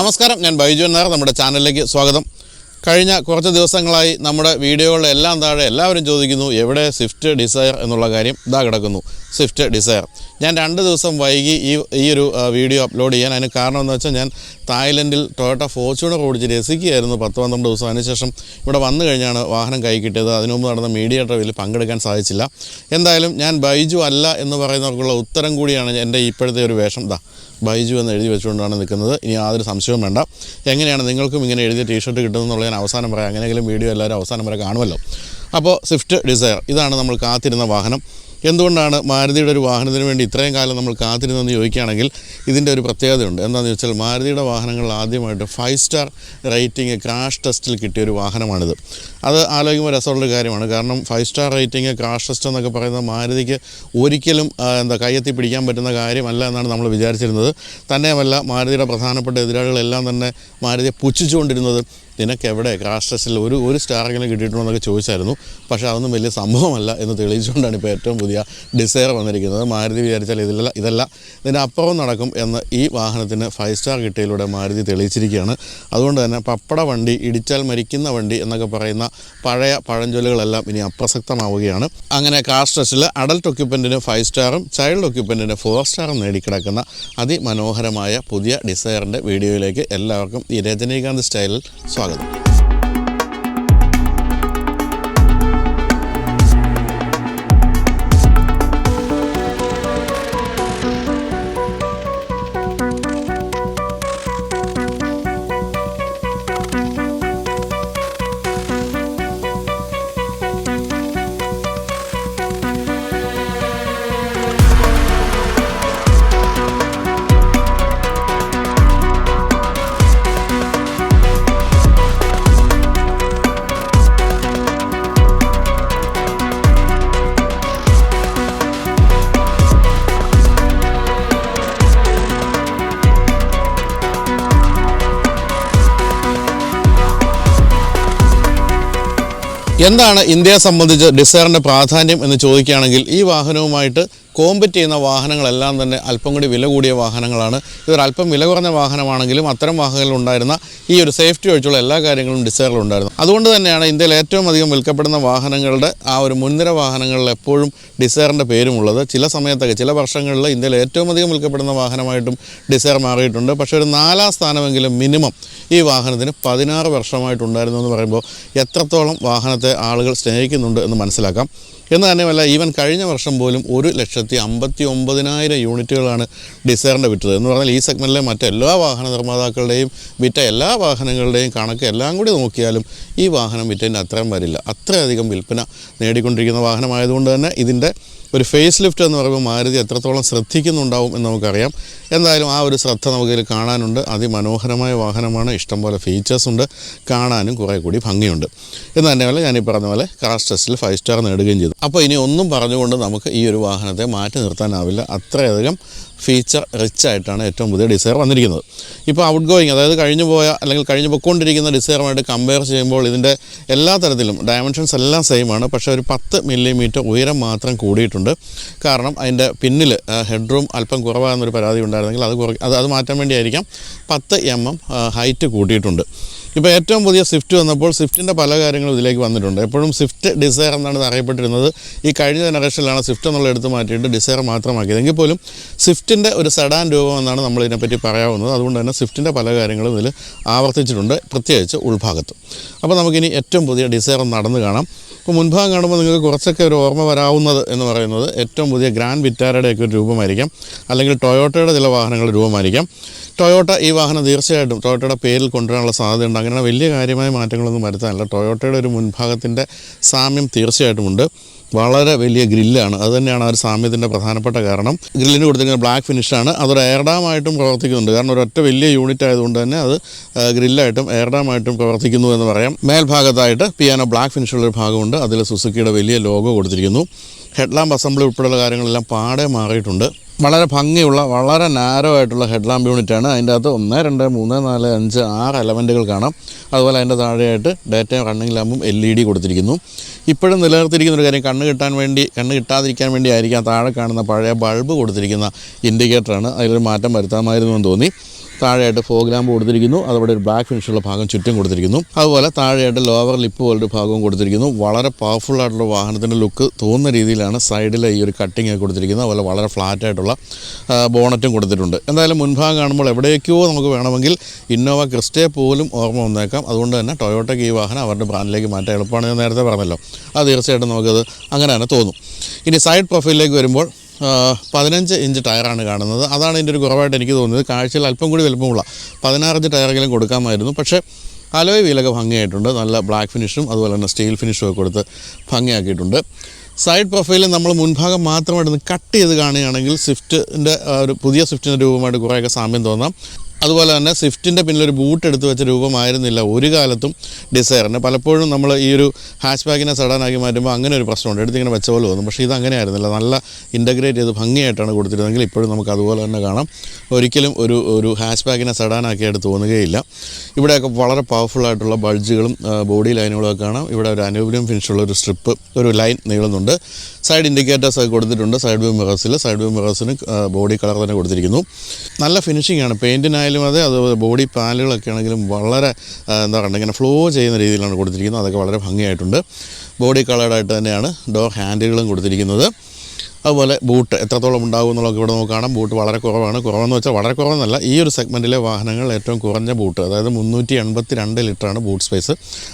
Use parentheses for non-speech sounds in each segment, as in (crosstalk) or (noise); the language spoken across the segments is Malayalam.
നമസ്കാരം ഞാൻ ബൈജു നായർ നമ്മുടെ ചാനലിലേക്ക് സ്വാഗതം. കഴിഞ്ഞ കുറച്ച് ദിവസങ്ങളായി നമ്മുടെ വീഡിയോകളുടെ എല്ലാം താഴെ എല്ലാവരും ചോദിക്കുന്നു എവിടെ സ്വിഫ്റ്റ് ഡിസയർ എന്നുള്ള കാര്യം? ഇതാ കിടക്കുന്നു സ്വിഫ്റ്റ് ഡിസയർ ഞാൻ രണ്ട് ദിവസം വൈകി ഈ ഈ ഒരു വീഡിയോ അപ്ലോഡ് ചെയ്യാൻ അതിന് കാരണം എന്ന് വെച്ചാൽ ഞാൻ തായ്ലൻഡിൽ ടൊയോട്ട ഫോർച്യൂണർ ഓടിച്ച് രസിക്കുകയായിരുന്നു പത്ത് പന്ത്രണ്ട് ദിവസം. അതിനുശേഷം ഇവിടെ വന്നു കഴിഞ്ഞാണ് വാഹനം കൈ കിട്ടിയത്. അതിനുമുമ്പ് നടന്ന മീഡിയ ട്രവിൽ പങ്കെടുക്കാൻ സാധിച്ചില്ല. എന്തായാലും ഞാൻ ബൈജു അല്ല എന്ന് പറയുന്നവർക്കുള്ള ഉത്തരം കൂടിയാണ് എന്റെ ഇപ്പോഴത്തെ ഒരു വേഷം. ദാ ബൈജു എന്ന് എഴുതി വെച്ചുകൊണ്ടാണ് നിൽക്കുന്നത്. ഇനി യാതൊരു സംശയവും വേണ്ട. എങ്ങനെയാണ് നിങ്ങൾക്കും ഇങ്ങനെ എഴുതിയ ടീഷർട്ട് കിട്ടുന്നതെന്നുള്ള ഞാൻ അവസാനം പറയാം. അങ്ങനെയെങ്കിലും വീഡിയോ എല്ലാവരും അവസാനം വരെ കാണുമല്ലോ. അപ്പോൾ സ്വിഫ്റ്റ് ഡിസയർ ഇതാണ് നമ്മൾ കാത്തിരുന്ന വാഹനം. എന്തുകൊണ്ടാണ് മാരുതിയുടെ ഒരു വാഹനത്തിന് വേണ്ടി ഇത്രയും കാലം നമ്മൾ കാത്തിരുന്നെന്ന് ചോദിക്കുകയാണെങ്കിൽ ഇതിന്റെ ഒരു പ്രത്യേകതയുണ്ട്. എന്താണെന്ന് വെച്ചാൽ മാരുതിയുടെ വാഹനങ്ങൾ ആദ്യമായിട്ട് ഫൈവ് സ്റ്റാർ റേറ്റിംഗ് ക്രാഷ് ടെസ്റ്റിൽ കിട്ടിയ ഒരു വാഹനമാണിത്. അത് ആലോചിക്കുമ്പോൾ രസമുള്ളൊരു കാര്യമാണ്. കാരണം five star rating crash test എന്നൊക്കെ പറയുന്നത് മാരുതിക്ക് ഒരിക്കലും എന്താ കയ്യെത്തി പിടിക്കാൻ പറ്റുന്ന കാര്യമല്ല എന്നാണ് നമ്മൾ വിചാരിച്ചിരുന്നത്. തന്നെയുമല്ല മാരുതിയുടെ പ്രധാനപ്പെട്ട എതിരാളികളെല്ലാം തന്നെ മാരുതിയെ പുച്ഛിച്ചുകൊണ്ടിരുന്നത് നിനക്ക് എവിടെ ക്രാഷ് ടെസ്റ്റിൽ ഒരു ഒരു സ്റ്റാറെങ്കിലും കിട്ടിയിട്ടുണ്ടോ എന്നൊക്കെ ചോദിച്ചായിരുന്നു. പക്ഷേ അതൊന്നും വലിയ സംഭവമല്ല എന്ന് തെളിയിച്ചുകൊണ്ടാണ് ഇപ്പോൾ ഏറ്റവും പുതിയ ഡിസയർ വന്നിരിക്കുന്നത്. മാരുതി വിചാരിച്ചാൽ ഇതിലല്ല ഇതല്ല. ഇതിന്റെ അപ്പുറം നടക്കും എന്ന് ഈ വാഹനത്തിന് ഫൈവ് സ്റ്റാർ കിട്ടിയതിലൂടെ മാരുതി തെളിയിച്ചിരിക്കുകയാണ്. അതുകൊണ്ട് തന്നെ പപ്പട വണ്ടി ഇടിച്ചാൽ മരിക്കുന്ന വണ്ടി എന്നൊക്കെ പറയുന്ന പഴയ പഴഞ്ചൊല്ലുകളെല്ലാം ഇനി അപ്രസക്തമാവുകയാണ്. അങ്ങനെ കാസ്റ്റസിൽ അഡൽട്ട് ഒക്യുപ്പന്റിന് ഫൈവ് സ്റ്റാറും ചൈൽഡ് ഒക്യുപ്പന്റിന് ഫോർ സ്റ്റാറും നേടിക്കിടക്കുന്ന അതിമനോഹരമായ പുതിയ ഡിസയറിന്റെ വീഡിയോയിലേക്ക് എല്ലാവർക്കും ഈ രജനീകാന്ത് സ്റ്റൈലിൽ സ്വാഗതം. bottle. എന്താണ് ഇന്ത്യയെ സംബന്ധിച്ച് ഡിസയറിന്റെ പ്രാധാന്യം എന്ന് ചോദിക്കുകയാണെങ്കിൽ ഈ വാഹനവുമായിട്ട് കോമ്പറ്റ് ചെയ്യുന്ന വാഹനങ്ങളെല്ലാം തന്നെ അല്പം കൂടി വില കൂടിയ വാഹനങ്ങളാണ്. ഇതൊരല്പം വില കുറഞ്ഞ വാഹനമാണെങ്കിലും അത്തരം വാഹനങ്ങളിൽ ഉണ്ടായിരുന്ന ഈ ഒരു സേഫ്റ്റി ഒഴിച്ചുള്ള എല്ലാ കാര്യങ്ങളും ഡിസയറിൽ ഉണ്ടായിരുന്നു. അതുകൊണ്ട് തന്നെയാണ് ഇന്ത്യയിൽ ഏറ്റവും അധികം വിൽക്കപ്പെടുന്ന വാഹനങ്ങളുടെ ആ ഒരു മുൻനിര വാഹനങ്ങളിൽ എപ്പോഴും ഡിസയറിന്റെ പേരുമുള്ളത്. ചില സമയത്തൊക്കെ ചില വർഷങ്ങളിൽ ഇന്ത്യയിൽ ഏറ്റവും അധികം വിൽക്കപ്പെടുന്ന വാഹനമായിട്ടും ഡിസയർ മാറിയിട്ടുണ്ട്. പക്ഷേ ഒരു നാലാം സ്ഥാനമെങ്കിലും മിനിമം ഈ വാഹനത്തിന് പതിനാറ് വർഷമായിട്ടുണ്ടായിരുന്നു എന്ന് പറയുമ്പോൾ എത്രത്തോളം വാഹനത്തെ ആളുകൾ സ്നേഹിക്കുന്നുണ്ട് എന്ന് മനസ്സിലാക്കാം. എന്ന് തന്നെയല്ല ഈവൻ കഴിഞ്ഞ വർഷം പോലും ഒരു ലക്ഷത്തി അമ്പത്തി ഒമ്പതിനായിരം യൂണിറ്റുകളാണ് ഡിസയറിന്റെ വിറ്റത്. എന്ന് പറഞ്ഞാൽ ഈ സെഗ്മെന്റിലെ മറ്റെല്ലാ വാഹന നിർമ്മാതാക്കളുടെയും വിറ്റ എല്ലാ വാഹനങ്ങളുടെയും കണക്ക് എല്ലാം കൂടി നോക്കിയാലും ഈ വാഹനം വിറ്റതിന്റെ അത്രയും വരില്ല. അത്രയധികം വിൽപ്പന നേടിക്കൊണ്ടിരിക്കുന്ന വാഹനമായതുകൊണ്ട് തന്നെ ഇതിന്റെ ഒരു ഫേസ് ലിഫ്റ്റ് എന്ന് പറയുമ്പോൾ മാരുതി എത്രത്തോളം ശ്രദ്ധിക്കുന്നുണ്ടാവും എന്ന് നമുക്കറിയാം. എന്തായാലും ആ ഒരു ശ്രദ്ധ നമുക്കിതിൽ കാണാനുണ്ട്. അതിമനോഹരമായ വാഹനമാണ്. ഇഷ്ടംപോലെ ഫീച്ചേഴ്സ് ഉണ്ട്. കാണാനും കുറേ കൂടി ഭംഗിയുണ്ട്. എന്ന് തന്നെയല്ല ഞാൻ ഈ പറഞ്ഞ പോലെ കാർ ഫൈവ് സ്റ്റാർ നേടുകയും ചെയ്തു. അപ്പോൾ ഇനി ഒന്നും പറഞ്ഞുകൊണ്ട് നമുക്ക് ഈ ഒരു വാഹനത്തെ മാറ്റി നിർത്താനാവില്ല. അത്രയധികം ഫീച്ചർ റിച്ച് ആയിട്ടാണ് ഏറ്റവും പുതിയ ഡിസയർ വന്നിരിക്കുന്നത്. ഇപ്പോൾ ഔട്ട് ഗോയിങ് അതായത് കഴിഞ്ഞു പോയ അല്ലെങ്കിൽ കഴിഞ്ഞു പോയിക്കൊണ്ടിരിക്കുന്ന ഡിസയറുമായിട്ട് കമ്പയർ ചെയ്യുമ്പോൾ ഇതിന്റെ എല്ലാ തരത്തിലും ഡയമെൻഷൻസ് എല്ലാം സെയിം ആണ്. പക്ഷേ ഒരു പത്ത് മില്ലിമീറ്റർ ഉയരം മാത്രം കൂടിയിട്ടുണ്ട്. കാരണം അതിന്റെ പിന്നിൽ ഹെഡ് റൂം അല്പം കുറവാകുന്നൊരു പരാതി ഉണ്ടായിരുന്നെങ്കിൽ അത് കുറ അത് അത് മാറ്റാൻ വേണ്ടിയായിരിക്കാം. പത്ത് എം എം ഹൈറ്റ് കൂട്ടിയിട്ടുണ്ട്. ഇപ്പോൾ ഏറ്റവും പുതിയ സ്വിഫ്റ്റ് വന്നപ്പോൾ സ്വിഫ്റ്റിന്റെ പല കാര്യങ്ങളും ഇതിലേക്ക് വന്നിട്ടുണ്ട്. എപ്പോഴും സ്വിഫ്റ്റ് ഡിസയർ എന്നാണ് ഇത് അറിയപ്പെട്ടിരുന്നത്. ഈ കഴിഞ്ഞ ജനറേഷനിലാണ് സ്വിഫ്റ്റ് എന്നുള്ള എടുത്ത് മാറ്റിയിട്ട് ഡിസയർ മാത്രമാക്കിയത്. എങ്കിൽ പോലും സ്വിഫ്റ്റിന്റെ ഒരു സെഡാൻ രൂപം എന്നാണ് നമ്മൾ ഇതിനെപ്പറ്റി പറയാവുന്നത്. അതുകൊണ്ട് തന്നെ സ്വിഫ്റ്റിന്റെ പല കാര്യങ്ങളും ഇതിൽ ആവർത്തിച്ചിട്ടുണ്ട് പ്രത്യേകിച്ച് ഉൾഭാഗത്ത്. അപ്പോൾ നമുക്കിനി ഏറ്റവും പുതിയ ഡിസയർ നടന്ന് കാണാം. അപ്പോൾ മുൻഭാഗം കാണുമ്പോൾ നിങ്ങൾക്ക് കുറച്ചൊക്കെ ഒരു ഓർമ്മ വരാവുന്നത് എന്ന് പറയുന്നത് ഏറ്റവും പുതിയ ഗ്രാൻഡ് വിറ്റാരയുടെയൊക്കെ ഒരു രൂപമായിരിക്കാം. അല്ലെങ്കിൽ ടൊയോട്ടയുടെ ചില വാഹനങ്ങളുടെ രൂപമായിരിക്കാം. ടൊയോട്ട ഈ വാഹനം തീർച്ചയായിട്ടും ടൊയോട്ടയുടെ പേരിൽ കൊണ്ടുവരാനുള്ള സാധ്യതയുണ്ട്. അങ്ങനെ വലിയ കാര്യമായ മാറ്റങ്ങളൊന്നും വരുത്താനില്ല. ടൊയോട്ടയുടെ ഒരു മുൻഭാഗത്തിന്റെ സാമ്യം തീർച്ചയായിട്ടുമുണ്ട് വളരെ വലിയ ഗ്രില്ലാണ്. അത് തന്നെയാണ് ആ ഒരു സാമ്യത്തിന്റെ പ്രധാനപ്പെട്ട കാരണം. ഗ്രില്ലിന് കൊടുത്തിരിക്കുന്ന ബ്ലാക്ക് ഫിനിഷാണ് അതൊരു എയർഡാമായിട്ടും പ്രവർത്തിക്കുന്നുണ്ട്. കാരണം ഒരൊറ്റ വലിയ യൂണിറ്റ് ആയതുകൊണ്ട് തന്നെ അത് ഗ്രില്ലായിട്ടും എയർഡാമായിട്ടും പ്രവർത്തിക്കുന്നു എന്ന് പറയാം. മേൽഭാഗത്തായിട്ട് പിയാനോ ബ്ലാക്ക് ഫിനിഷുള്ളൊരു ഭാഗമുണ്ട്. അതിൽ സുസുക്കിയുടെ വലിയ ലോഗോ കൊടുത്തിരിക്കുന്നു. ഹെഡ്ലാമ്പ് അസംബ്ലി ഉൾപ്പെടെയുള്ള കാര്യങ്ങളെല്ലാം പാടെ മാറിയിട്ടുണ്ട്. വളരെ ഭംഗിയുള്ള വളരെ നാരോ ആയിട്ടുള്ള ഹെഡ്ലാമ്പ് യൂണിറ്റാണ് അതിന്റെ അകത്ത് ഒന്ന് രണ്ട് മൂന്ന് നാല് അഞ്ച് ആറ് എലമെന്റുകൾ കാണാം. അതുപോലെ അതിന്റെ താഴെയായിട്ട് ഡേറ്റ റണ്ണിംഗ് ലാമ്പും എൽ ഇ ഡി കൊടുത്തിരിക്കുന്നു. ഇപ്പോഴും നിലനിർത്തിയിരിക്കുന്ന ഒരു കാര്യം കണ്ണ് കിട്ടാൻ വേണ്ടി കണ്ണ് കിട്ടാതിരിക്കാൻ വേണ്ടി ആയിരിക്കാം താഴെ കാണുന്ന പഴയ ബൾബ് കൊടുത്തിരിക്കുന്ന ഇൻഡിക്കേറ്ററാണ് അതിലൊരു മാറ്റം വരുത്താമായിരുന്നു എന്ന് തോന്നി. താഴെയായിട്ട് ഫോഗ് കൊടുത്തിരിക്കുന്നു. അതവിടെ ഒരു ബ്ലാക്ക് ഫിനിഷുള്ള ഭാഗം ചുറ്റും കൊടുത്തിരിക്കുന്നു. അതുപോലെ താഴെയായിട്ട് ലോവർ ലിപ്പ് പോലൊരു ഭാഗവും കൊടുത്തിരിക്കുന്നു. വളരെ പവർഫുൾ ആയിട്ടുള്ള വാഹനത്തിന്റെ ലുക്ക് തോന്നുന്ന രീതിയിലാണ് സൈഡിലെ ഈ ഒരു കട്ടിങ് കൊടുത്തിരിക്കുന്നത്. അതുപോലെ വളരെ ഫ്ലാറ്റ് ആയിട്ടുള്ള ബോണറ്റും കൊടുത്തിട്ടുണ്ട്. എന്തായാലും മുൻഭാഗം കാണുമ്പോൾ എവിടേക്കോ നമുക്ക് വേണമെങ്കിൽ ഇന്നോവ ക്രിസ്റ്റേ പോലും ഓർമ്മ വന്നേക്കാം. അതുകൊണ്ട് തന്നെ ടൊയോട്ടയ്ക്ക് ഈ വാഹനം അവരുടെ ബ്രാൻഡിലേക്ക് മാറ്റാൻ എളുപ്പമാണ് ഞാൻ നേരത്തെ പറഞ്ഞല്ലോ. അത് തീർച്ചയായിട്ടും നമുക്കത് അങ്ങനെ തന്നെ. തോന്നും ഇനി സൈഡ് പ്രൊഫൈലിലേക്ക് വരുമ്പോൾ പതിനഞ്ച് ഇഞ്ച് ടയറാണ് കാണുന്നത്. അതാണ് ഇതിന്റെ ഒരു കുറവായിട്ട് എനിക്ക് തോന്നുന്നത് കാഴ്ചയിൽ അല്പം കൂടി വലുപ്പമുള്ള പതിനാറ് ഇഞ്ച് ടയറെങ്കിലും കൊടുക്കാമായിരുന്നു. പക്ഷേ അലോയ് വീലൊക്കെ ഭംഗിയായിട്ടുണ്ട്. നല്ല ബ്ലാക്ക് ഫിനിഷും അതുപോലെ തന്നെ സ്റ്റീൽ ഫിനിഷും ഒക്കെ കൊടുത്ത് ഭംഗിയാക്കിയിട്ടുണ്ട്. സൈഡ് പ്രൊഫൈലിൽ നമ്മൾ മുൻഭാഗം മാത്രമായിട്ട് കട്ട് ചെയ്ത് കാണുകയാണെങ്കിൽ സ്വിഫ്റ്റിന്റെ ഒരു പുതിയ സ്വിഫ്റ്റിന്റെ രൂപമായിട്ട് കുറേയൊക്കെ സാമ്യം തോന്നാം. അതുപോലെ തന്നെ സ്വിഫ്റ്റിന്റെ പിന്നിലൊരു ബൂട്ട് എടുത്തു വെച്ച രൂപമായിരുന്നില്ല ഒരു കാലത്തും ഡിസയറിന് പലപ്പോഴും നമ്മൾ ഈ ഒരു ഹാച്ച് ബാഗിനെ സഡാനാക്കി മാറ്റുമ്പോൾ അങ്ങനെ ഒരു പ്രശ്നമുണ്ട്. എടുത്തിങ്ങനെ വെച്ച പോലെ തോന്നും. പക്ഷേ ഇത് അങ്ങനെ ആയിരുന്നില്ല. നല്ല ഇന്റഗ്രേറ്റ് ചെയ്ത് ഭംഗിയായിട്ടാണ് കൊടുത്തിരുന്നതെങ്കിൽ ഇപ്പോഴും നമുക്ക് അതുപോലെ തന്നെ കാണാം. ഒരിക്കലും ഒരു ഒരു ഹാച്ച് ബാഗിനെ സഡാനാക്കിയായിട്ട് തോന്നുകയില്ല. ഇവിടെയൊക്കെ വളരെ പവർഫുള്ളായിട്ടുള്ള ബൾജുകളും ബോഡി ലൈനുകളും ഒക്കെ കാണാം. ഇവിടെ ഒരു അനൂബിയം ഫിനിഷുള്ള ഒരു സ്ട്രിപ്പ് ഒരു ലൈൻ നീളുന്നുണ്ട്. സൈഡ് ഇൻഡിക്കേറ്റേഴ്സ് ഒക്കെ കൊടുത്തിട്ടുണ്ട്. സൈഡ് വ്യൂ മിറേഴ്സിൽ സൈഡ് വ്യൂ മിറേഴ്സിന് ബോഡി കളർ തന്നെ കൊടുത്തിരിക്കുന്നു. നല്ല ഫിനിഷിംഗ് ആണ്. പെയിന്റിനായാലും അതെ അത് ബോഡി പാനലുകളൊക്കെ ആണെങ്കിലും വളരെ എന്താ പറയുക ഇങ്ങനെ ഫ്ലോ ചെയ്യുന്ന രീതിയിലാണ് കൊടുത്തിരിക്കുന്നത്. അതൊക്കെ വളരെ ഭംഗിയായിട്ടുണ്ട്. ബോഡി കളേർഡായിട്ട് തന്നെയാണ് ഡോർ ഹാൻഡിലുകളും കൊടുത്തിരിക്കുന്നത്. അതുപോലെ ബൂട്ട് എത്രത്തോളം ഉണ്ടാകും എന്നുള്ളത് ഇവിടെ നമുക്ക് ബൂട്ട് വളരെ കുറവാണ്. കുറവെന്ന് വെച്ചാൽ വളരെ കുറവെന്നല്ല ഈ ഒരു സെഗ്മെന്റിലെ വാഹനങ്ങൾ ഏറ്റവും കുറഞ്ഞ ബൂട്ട് അതായത് മുന്നൂറ്റി എൺപത്തി രണ്ട് ലിറ്ററാണ് ബൂട്ട് സ്പേസ്.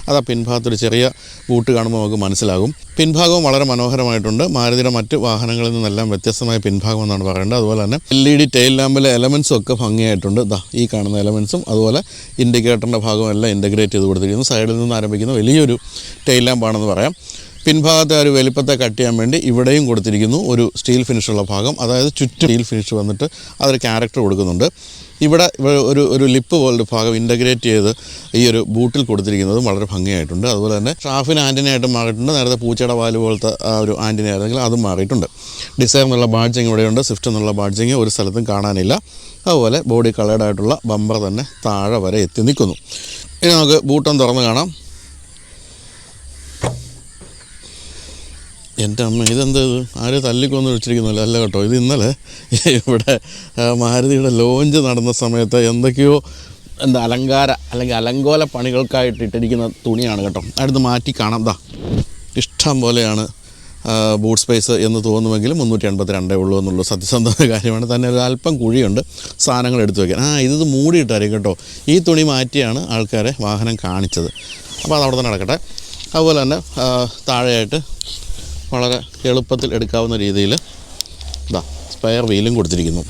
അത് ആ പിൻഭാഗത്തൊരു ചെറിയ ബൂട്ട് കാണുമ്പോൾ നമുക്ക് മനസ്സിലാകും. പിൻഭാഗവും വളരെ മനോഹരമായിട്ടുണ്ട്. മാരുതിയുടെ മറ്റ് വാഹനങ്ങളിൽ നിന്നെല്ലാം വ്യത്യസ്തമായ പിൻഭാഗം എന്നാണ് പറയേണ്ടത്. അതുപോലെ തന്നെ എൽ ഇ ഡി ടെയിൽ ലാമ്പിലെ എലമെൻസും ഒക്കെ ഭംഗിയായിട്ടുണ്ട്. ദാ ഈ കാണുന്ന എലമെൻസും അതുപോലെ ഇൻഡിക്കേറ്ററിന്റെ ഭാഗവും എല്ലാം ഇന്റഗ്രേറ്റ് ചെയ്ത് കൊടുത്തിരിക്കുന്നു. സൈഡിൽ നിന്ന് ആരംഭിക്കുന്ന വലിയൊരു ടെയിൽ ലാമ്പാണെന്ന് പറയാം. പിൻഭാഗത്തെ ഒരു വലിപ്പത്തെ കട്ട് ചെയ്യാൻ വേണ്ടി ഇവിടെയും കൊടുത്തിരിക്കുന്നു ഒരു സ്റ്റീൽ ഫിനിഷുള്ള ഭാഗം. അതായത് ചുറ്റും സ്റ്റീൽ ഫിനിഷ് വന്നിട്ട് അതൊരു ക്യാരക്ടർ കൊടുക്കുന്നുണ്ട്. ഇവിടെ ഒരു ഒരു ലിപ്പ് പോലൊരു ഭാഗം ഇന്റഗ്രേറ്റ് ചെയ്ത് ഈ ഒരു ബൂട്ടിൽ കൊടുത്തിരിക്കുന്നതും വളരെ ഭംഗിയായിട്ടുണ്ട്. അതുപോലെ തന്നെ ഷാഫിന് ആന്റിനായിട്ട് മാറിയിട്ടുണ്ട്. നേരത്തെ പൂച്ചയുടെ വാൽ പോലത്തെ ആ ഒരു ആന്റിന ആയിരുന്നെങ്കിൽ അതും മാറിയിട്ടുണ്ട്. ഡിസൈർ എന്നുള്ള ബാഡ്ജിങ് ഇവിടെയുണ്ട്. സ്വിഫ്റ്റ് എന്നുള്ള ബാഡ്ജിങ് ഒരു സ്ഥലത്തും കാണാനില്ല. അതുപോലെ ബോഡി കളേഡായിട്ടുള്ള ബമ്പർ തന്നെ താഴെ വരെ എത്തി നിൽക്കുന്നു. ഇനി നമുക്ക് ബൂട്ടം തുറന്ന് കാണാം. എന്റെ അമ്മ ഇതെന്ത് ആരെ തല്ലിക്കൊന്ന് വെച്ചിരിക്കുന്നില്ല അല്ല കേട്ടോ ഇത് ഇന്നലെ ഇവിടെ മാരുതിയുടെ ലോഞ്ച് നടന്ന സമയത്ത് എന്തൊക്കെയോ എന്താ അലങ്കാര അല്ലെങ്കിൽ അലങ്കോല പണികൾക്കായിട്ട് ഇട്ടിരിക്കുന്ന തുണിയാണ് കേട്ടോ. അടുത്ത് മാറ്റി കാണാം. ദാ ഇഷ്ടം പോലെയാണ് ബൂട്ട് സ്പേസ് എന്ന് തോന്നുമെങ്കിലും മുന്നൂറ്റി എൺപത്തി രണ്ടേ ഉള്ളൂ എന്നുള്ളൂ സത്യസന്ധമായ (laughs) കാര്യമാണ്. തന്നെ ഒരു അല്പം കുഴിയുണ്ട് സാധനങ്ങൾ എടുത്തു വയ്ക്കാൻ ആ ഇത് മൂടിയിട്ടായിരിക്കും കേട്ടോ. ഈ തുണി മാറ്റിയാണ് ആൾക്കാരെ വാഹനം കാണിച്ചത്. അപ്പോൾ അത് അവിടെ തന്നെ നടക്കട്ടെ. അതുപോലെ തന്നെ താഴെയായിട്ട് വളരെ എളുപ്പത്തിൽ എടുക്കാവുന്ന രീതിയിൽ ഇതാ സ്പെയർ വീലും കൊടുത്തിരിക്കുന്നു.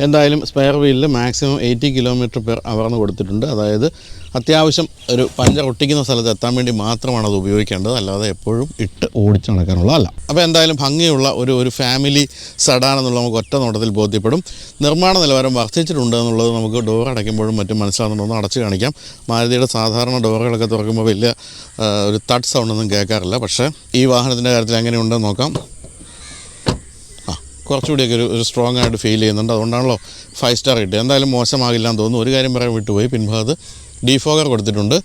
എന്തായാലും സ്പെയർ വീലിൽ മാക്സിമം എയ്റ്റി കിലോമീറ്റർ പെർ അവർന്ന് കൊടുത്തിട്ടുണ്ട്. അതായത് അത്യാവശ്യം ഒരു പഞ്ചർ ഒട്ടിക്കുന്ന സ്ഥലത്ത് എത്താൻ വേണ്ടി മാത്രമാണ് അത് ഉപയോഗിക്കേണ്ടത്. അല്ലാതെ എപ്പോഴും ഇട്ട് ഓടിച്ച് നടക്കാനുള്ളതല്ല. അപ്പോൾ എന്തായാലും ഭംഗിയുള്ള ഒരു ഒരു ഫാമിലി സഡാൻ എന്നുള്ള നമുക്ക് ഒറ്റ നോട്ടത്തിൽ ബോധ്യപ്പെടും. നിർമ്മാണ നിലവാരം വർദ്ധിച്ചിട്ടുണ്ട് എന്നുള്ളത് നമുക്ക് ഡോർ അടയ്ക്കുമ്പോഴും മറ്റും മനസ്സിലാകുന്നുണ്ടോ. അടച്ചു കാണിക്കാം. മാരുതിയുടെ സാധാരണ ഡോറുകളൊക്കെ തുറക്കുമ്പോൾ വലിയ ഒരു തട്ട് സൗണ്ടൊന്നും കേൾക്കാറില്ല. പക്ഷേ ഈ വാഹനത്തിന്റെ കാര്യത്തിൽ എങ്ങനെയുണ്ടെന്ന് നോക്കാം. കുറച്ചുകൂടിയൊക്കെ ഒരു ഒരു സ്ട്രോങ് ആയിട്ട് ഫീൽ ചെയ്യുന്നുണ്ട്. അതുകൊണ്ടാണല്ലോ ഫൈവ് സ്റ്റാർ കിട്ടിയത്. എന്തായാലും മോശമാകില്ല എന്ന് തോന്നുന്നു. ഒരു കാര്യം പറയാൻ വിട്ടുപോയി. പിൻഭാഗത്ത് ഡീഫോഗർ കൊടുത്തിട്ടുണ്ട്.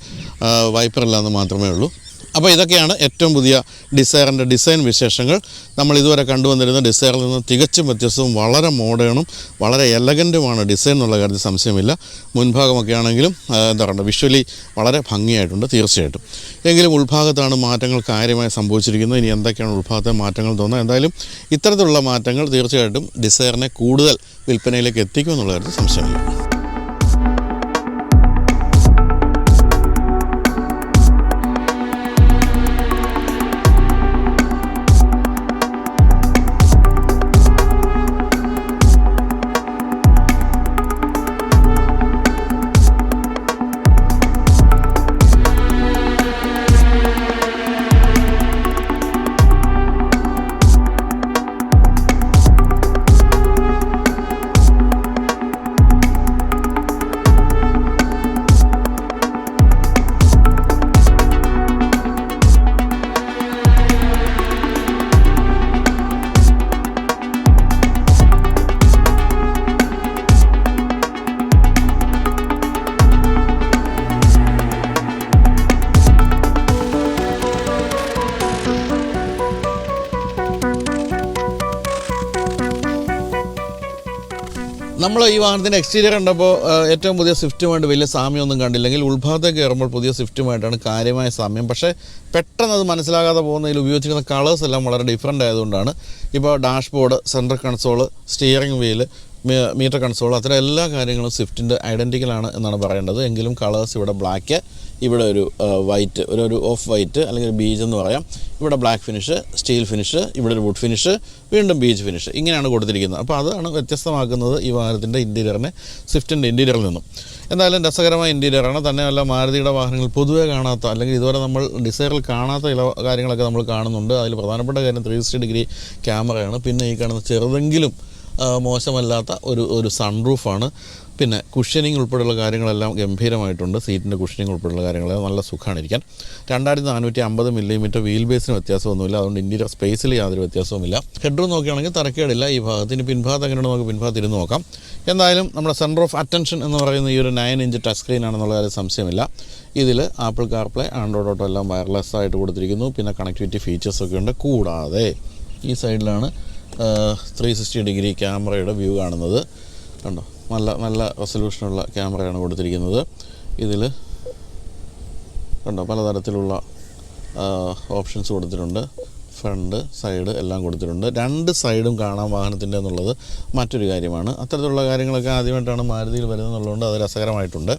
വൈപ്പർ ഇല്ലാന്ന് മാത്രമേ ഉള്ളൂ. അപ്പോൾ ഇതൊക്കെയാണ് ഏറ്റവും പുതിയ ഡിസയറിന്റെ ഡിസൈൻ വിശേഷങ്ങൾ. നമ്മൾ ഇതുവരെ കണ്ടുവന്നിരുന്ന ഡിസൈറിൽ നിന്ന് തികച്ചും വ്യത്യസ്തവും വളരെ മോഡേണും വളരെ എലഗന്റുമാണ് ഡിസൈൻ എന്നുള്ള കാര്യത്തിൽ സംശയമില്ല. മുൻഭാഗമൊക്കെ ആണെങ്കിലും എന്താ പറയുക വിഷ്വലി വളരെ ഭംഗിയായിട്ടുണ്ട് തീർച്ചയായിട്ടും. എങ്കിലും ഉൾഭാഗത്താണ് മാറ്റങ്ങൾ കാര്യമായി സംഭവിച്ചിരിക്കുന്നത്. ഇനി എന്തൊക്കെയാണ് ഉൾഭാഗത്തെ മാറ്റങ്ങൾ തോന്നുന്നത്? എന്തായാലും ഇത്തരത്തിലുള്ള മാറ്റങ്ങൾ തീർച്ചയായിട്ടും ഡിസയറിനെ കൂടുതൽ വിൽപ്പനയിലേക്ക് എത്തിക്കുമെന്നുള്ള കാര്യത്തിൽ സംശയമില്ല. ഈ വാഹനത്തിന്റെ എക്സ്റ്റീരിയർ കണ്ടപ്പോൾ ഏറ്റവും പുതിയ സ്വിഫ്റ്റുമായിട്ട് വലിയ സാമ്യമൊന്നും കണ്ടില്ലെങ്കിൽ ഉൾഭാഗത്തേക്ക് കയറുമ്പോൾ പുതിയ സ്വിഫ്റ്റുമായിട്ടാണ് കാര്യമായ സാമ്യം. പക്ഷേ പെട്ടെന്ന് അത് മനസ്സിലാകാതെ പോകുന്നതിൽ ഉപയോഗിച്ചിരിക്കുന്ന കളേഴ്സ് എല്ലാം വളരെ ഡിഫറെന്റ് ആയതുകൊണ്ടാണ്. ഇപ്പോൾ dashboard central console steering wheel meter console. അത്തരം എല്ലാ കാര്യങ്ങളും സ്വിഫ്റ്റിന്റെ ഐഡന്റിക്കലാണ് എന്നാണ് പറയേണ്ടത്. എങ്കിലും കളേഴ്സ് ഇവിടെ ബ്ലാക്ക് ഇവിടെ ഒരു വൈറ്റ് ഒരു ഒരു ഓഫ് വൈറ്റ് അല്ലെങ്കിൽ ബീജ് എന്ന് പറയാം. ഇവിടെ ബ്ലാക്ക് ഫിനിഷ് സ്റ്റീൽ ഫിനിഷ് ഇവിടെ ഒരു വുഡ് ഫിനിഷ് വീണ്ടും ബീജ് ഫിനിഷ് ഇങ്ങനെയാണ് കൊടുത്തിരിക്കുന്നത്. അപ്പോൾ അതാണ് വ്യത്യസ്തമാക്കുന്നത് ഈ വാഹനത്തിന്റെ ഇന്റീരിയറിനെ സ്വിഫ്റ്റിന്റെ ഇന്റീരിയറിൽ നിന്നും. എന്തായാലും രസകരമായ ഇന്റീരിയറാണ് തന്നെയല്ല മാരുതിയുടെ വാഹനങ്ങൾ പൊതുവേ കാണാത്ത അല്ലെങ്കിൽ ഇതുവരെ നമ്മൾ ഡിസൈറിൽ കാണാത്ത ചില കാര്യങ്ങളൊക്കെ നമ്മൾ കാണുന്നുണ്ട്. അതിൽ പ്രധാനപ്പെട്ട കാര്യം ത്രീ ഡിഗ്രി ക്യാമറയാണ് പിന്നെ ഈ കാണുന്ന ചെറുതെങ്കിലും മോശമല്ലാത്ത ഒരു ഒരു സൺറൂഫാണ് പിന്നെ കുഷ്യനിങ് ഉൾപ്പെടെയുള്ള കാര്യങ്ങളെല്ലാം ഗംഭീരമായിട്ടുണ്ട്. സീറ്റിന്റെ കുഷ്യനിങ് ഉൾപ്പെടെയുള്ള കാര്യങ്ങളെല്ലാം നല്ല സുഖമാണ് ഇരിക്കാൻ രണ്ടായിരത്തി നാനൂറ്റി അമ്പത് മില്ലിമീറ്റർ വീൽ ബേസിന് വ്യത്യാസമൊന്നുമില്ല. അതുകൊണ്ട് ഇന്റീരിയർ സ്പേസിൽ യാതൊരു വ്യത്യാസവുമില്ല. ഹെഡ്റൂം നോക്കുകയാണെങ്കിൽ തറക്കേടില്ല. ഈ ഭാഗത്ത് ഇനി പിൻഭാഗത്ത് എങ്ങനെയാണ് നമുക്ക് പിൻഭാഗത്ത് ഇരുന്ന് നോക്കാം. എന്തായാലും നമ്മുടെ സെന്റർ ഓഫ് അറ്റൻഷൻ എന്ന് പറയുന്ന ഈ ഒരു നയൻ ഇഞ്ച് ടച്ച് സ്ക്രീൻ ആണെന്നുള്ള കാര്യം സംശയമില്ല. ഇതിൽ ആപ്പിൾ കാർപ്ലേ ആൻഡ്രോയിഡ് ഓട്ടോ എല്ലാം വയർലെസ് ആയിട്ട് കൊടുത്തിരിക്കുന്നു. പിന്നെ കണക്ടിവിറ്റി ഫീച്ചേഴ്സൊക്കെ ഉണ്ട്. കൂടാതെ ഈ സൈഡിലാണ് ത്രീ സിക്സ്റ്റി ഡിഗ്രി ക്യാമറയുടെ വ്യൂ കാണുന്നത്. കണ്ടോ? നല്ല നല്ല റെസൊല്യൂഷനുള്ള ക്യാമറയാണ് കൊടുത്തിരിക്കുന്നത്. ഇതിൽ കണ്ടോ? പലതരത്തിലുള്ള ഓപ്ഷൻസ് കൊടുത്തിട്ടുണ്ട്. ഫ്രണ്ട് സൈഡ് എല്ലാം കൊടുത്തിട്ടുണ്ട്. രണ്ട് സൈഡും കാണാം വാഹനത്തിന്റെ എന്നുള്ളത് മറ്റൊരു കാര്യമാണ്. അത്തരത്തിലുള്ള കാര്യങ്ങളൊക്കെ ആദ്യമായിട്ടാണ് മാരുതിയിൽ വരുന്നത് എന്നുള്ളതുകൊണ്ട് അത് രസകരമായിട്ടുണ്ട്.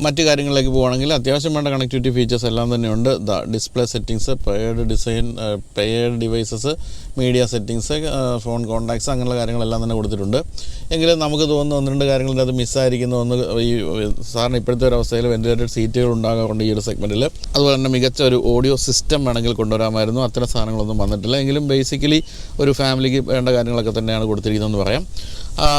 മറ്റു കാര്യങ്ങളിലേക്ക് പോകുകയാണെങ്കിൽ അത്യാവശ്യം വേണ്ട കണക്ടിവിറ്റി ഫീച്ചേഴ്സ് എല്ലാം തന്നെയുണ്ട്. Display settings paired design paired devices media settings phone contacts അങ്ങനെയുള്ള കാര്യങ്ങളെല്ലാം തന്നെ കൊടുത്തിട്ടുണ്ട്. എങ്കിലും നമുക്ക് തോന്നുന്ന ഒന്ന് രണ്ട് കാര്യങ്ങളിൽ അത് മിസ്സായിരിക്കുന്ന ഒന്ന് ഈ സാറിന് ഇപ്പോഴത്തെ ഒരു അവസ്ഥയിൽ വെന്റിലേറ്റഡ് സീറ്റുകൾ ഉണ്ടാകാറുണ്ട് ഈ ഒരു സെഗ്മെന്റിൽ അതുപോലെ തന്നെ മികച്ച ഒരു ഓഡിയോ സിസ്റ്റം വേണമെങ്കിൽ കൊണ്ടുവരാമായിരുന്നു. അത്തരം സാധനങ്ങളൊന്നും വന്നിട്ടില്ല. എങ്കിലും ബേസിക്കലി ഒരു ഫാമിലിക്ക് വേണ്ട കാര്യങ്ങളൊക്കെ തന്നെയാണ് കൊടുത്തിരിക്കുന്നതെന്ന് പറയാം.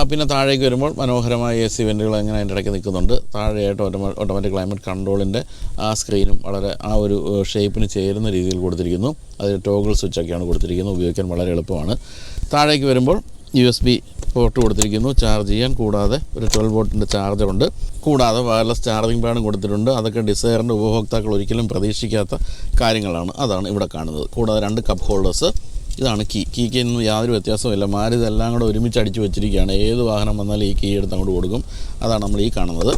പിന്നെ താഴേക്ക് വരുമ്പോൾ മനോഹരമായ എ സി വെന്റുകൾ അങ്ങനെ അതിന്റെ ഇടയ്ക്ക് നിൽക്കുന്നുണ്ട്. താഴെയായിട്ട് ഓട്ടോമാറ്റിക് ക്ലൈമറ്റ് കൺട്രോളിന്റെ ആ സ്ക്രീനും വളരെ ആ ഒരു ഷേപ്പിന് ചേരുന്ന രീതിയിൽ കൊടുത്തിരിക്കുന്നു. അതിൽ ടോഗിൾ സ്വിച്ചൊക്കെയാണ് കൊടുത്തിരിക്കുന്നത്. ഉപയോഗിക്കാൻ വളരെ എളുപ്പമാണ്. താഴേക്ക് വരുമ്പോൾ യു എസ് ബി പോർട്ട് കൊടുത്തിരിക്കുന്നു. ചാർജ് ചെയ്യാൻ കൂടാതെ ഒരു ട്വൽവ് വോട്ടിന്റെ ചാർജറുണ്ട് കൂടാതെ വയർലെസ് ചാർജിംഗ് പാഡും കൊടുത്തിട്ടുണ്ട്. അതൊക്കെ ഡിസയറിന്റെ ഉപഭോക്താക്കൾ ഒരിക്കലും പ്രതീക്ഷിക്കാത്ത കാര്യങ്ങളാണ്. അതാണ് ഇവിടെ കാണുന്നത്. കൂടാതെ രണ്ട് കപ്പ് ഹോൾഡേഴ്സ് ഇതാണ് കീ കീക്ക് ഒന്നും യാതൊരു വ്യത്യാസവുമില്ല. മാറി ഇതെല്ലാം കൂടെ ഒരുമിച്ച് അടിച്ച് വെച്ചിരിക്കുകയാണ്. ഏത് വാഹനം വന്നാലും ഈ കീ എടുത്ത് അങ്ങോട്ട് കൊടുക്കും. അതാണ് നമ്മൾ ഈ കാണുന്നത്.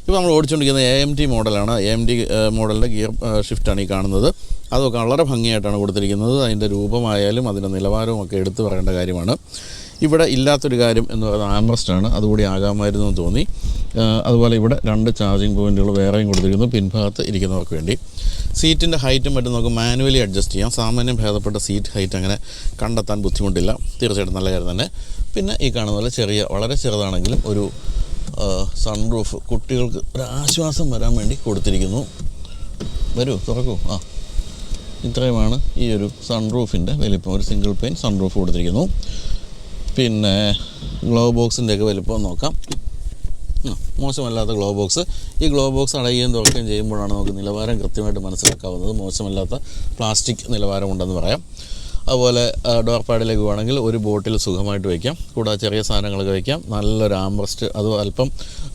ഇപ്പോൾ നമ്മൾ ഓടിച്ചുകൊണ്ടിരിക്കുന്നത് എ എം ടി മോഡലാണ് എ എം ടി മോഡലിന്റെ ഗിയർ ഷിഫ്റ്റാണ് ഈ കാണുന്നത്. അതൊക്കെ വളരെ ഭംഗിയായിട്ടാണ് കൊടുത്തിരിക്കുന്നത്. അതിന്റെ രൂപമായാലും അതിന്റെ നിലവാരവും ഒക്കെ എടുത്തു പറയേണ്ട കാര്യമാണ്. ഇവിടെ ഇല്ലാത്തൊരു കാര്യം എന്ന് പറയുന്നത് ആണ്. അതുകൂടി ആകാമായിരുന്നു എന്ന് തോന്നി. അതുപോലെ ഇവിടെ രണ്ട് ചാർജിങ് പോയിന്റുകൾ വേറെയും കൊടുത്തിരിക്കുന്നു. പിൻഭാഗത്ത് ഇരിക്കുന്നവർക്ക് വേണ്ടി. സീറ്റിന്റെ ഹൈറ്റും മറ്റും നമുക്ക് മാനുവലി അഡ്ജസ്റ്റ് ചെയ്യാം. സാമാന്യം ഭേദപ്പെട്ട സീറ്റ് ഹൈറ്റ് അങ്ങനെ കണ്ടെത്താൻ ബുദ്ധിമുട്ടില്ല. തീർച്ചയായിട്ടും നല്ല കാര്യം തന്നെ. പിന്നെ ഈ കാണുന്ന പോലെ ചെറിയ വളരെ ചെറുതാണെങ്കിലും ഒരു സൺറൂഫ് കുട്ടികൾക്ക് ഒരു ആശ്വാസം വരാൻ വേണ്ടി കൊടുത്തിരിക്കുന്നു. വരൂ തുറക്കൂ. ആ. ഇത്രയുമാണ് ഈ ഒരു സൺറൂഫിന്റെ വലിപ്പം ഒരു സിംഗിൾ പെയിൻ സൺറൂഫ് കൊടുത്തിരിക്കുന്നു. പിന്നെ ഗ്ലോ ബോക്സിന്റെയൊക്കെ വലിപ്പം നോക്കാം. മോശമല്ലാത്ത ഗ്ലോ ബോക്സ് ഈ ഗ്ലോ ബോക്സ് അടയുകയും തുറക്കുകയും ചെയ്യുമ്പോഴാണ് നമുക്ക് നിലവാരം കൃത്യമായിട്ട് മനസ്സിലാക്കാവുന്നത്. മോശമല്ലാത്ത പ്ലാസ്റ്റിക് നിലവാരമുണ്ടെന്ന് പറയാം. അതുപോലെ ഡോർ പാഡിലേക്ക് വേണമെങ്കിൽ ഒരു ബോട്ടിൽ സുഖമായിട്ട് വയ്ക്കാം കൂടാതെ ചെറിയ സാധനങ്ങളൊക്കെ വയ്ക്കാം നല്ലൊരു ആംബ്രസ്റ്റ് അത് അല്പം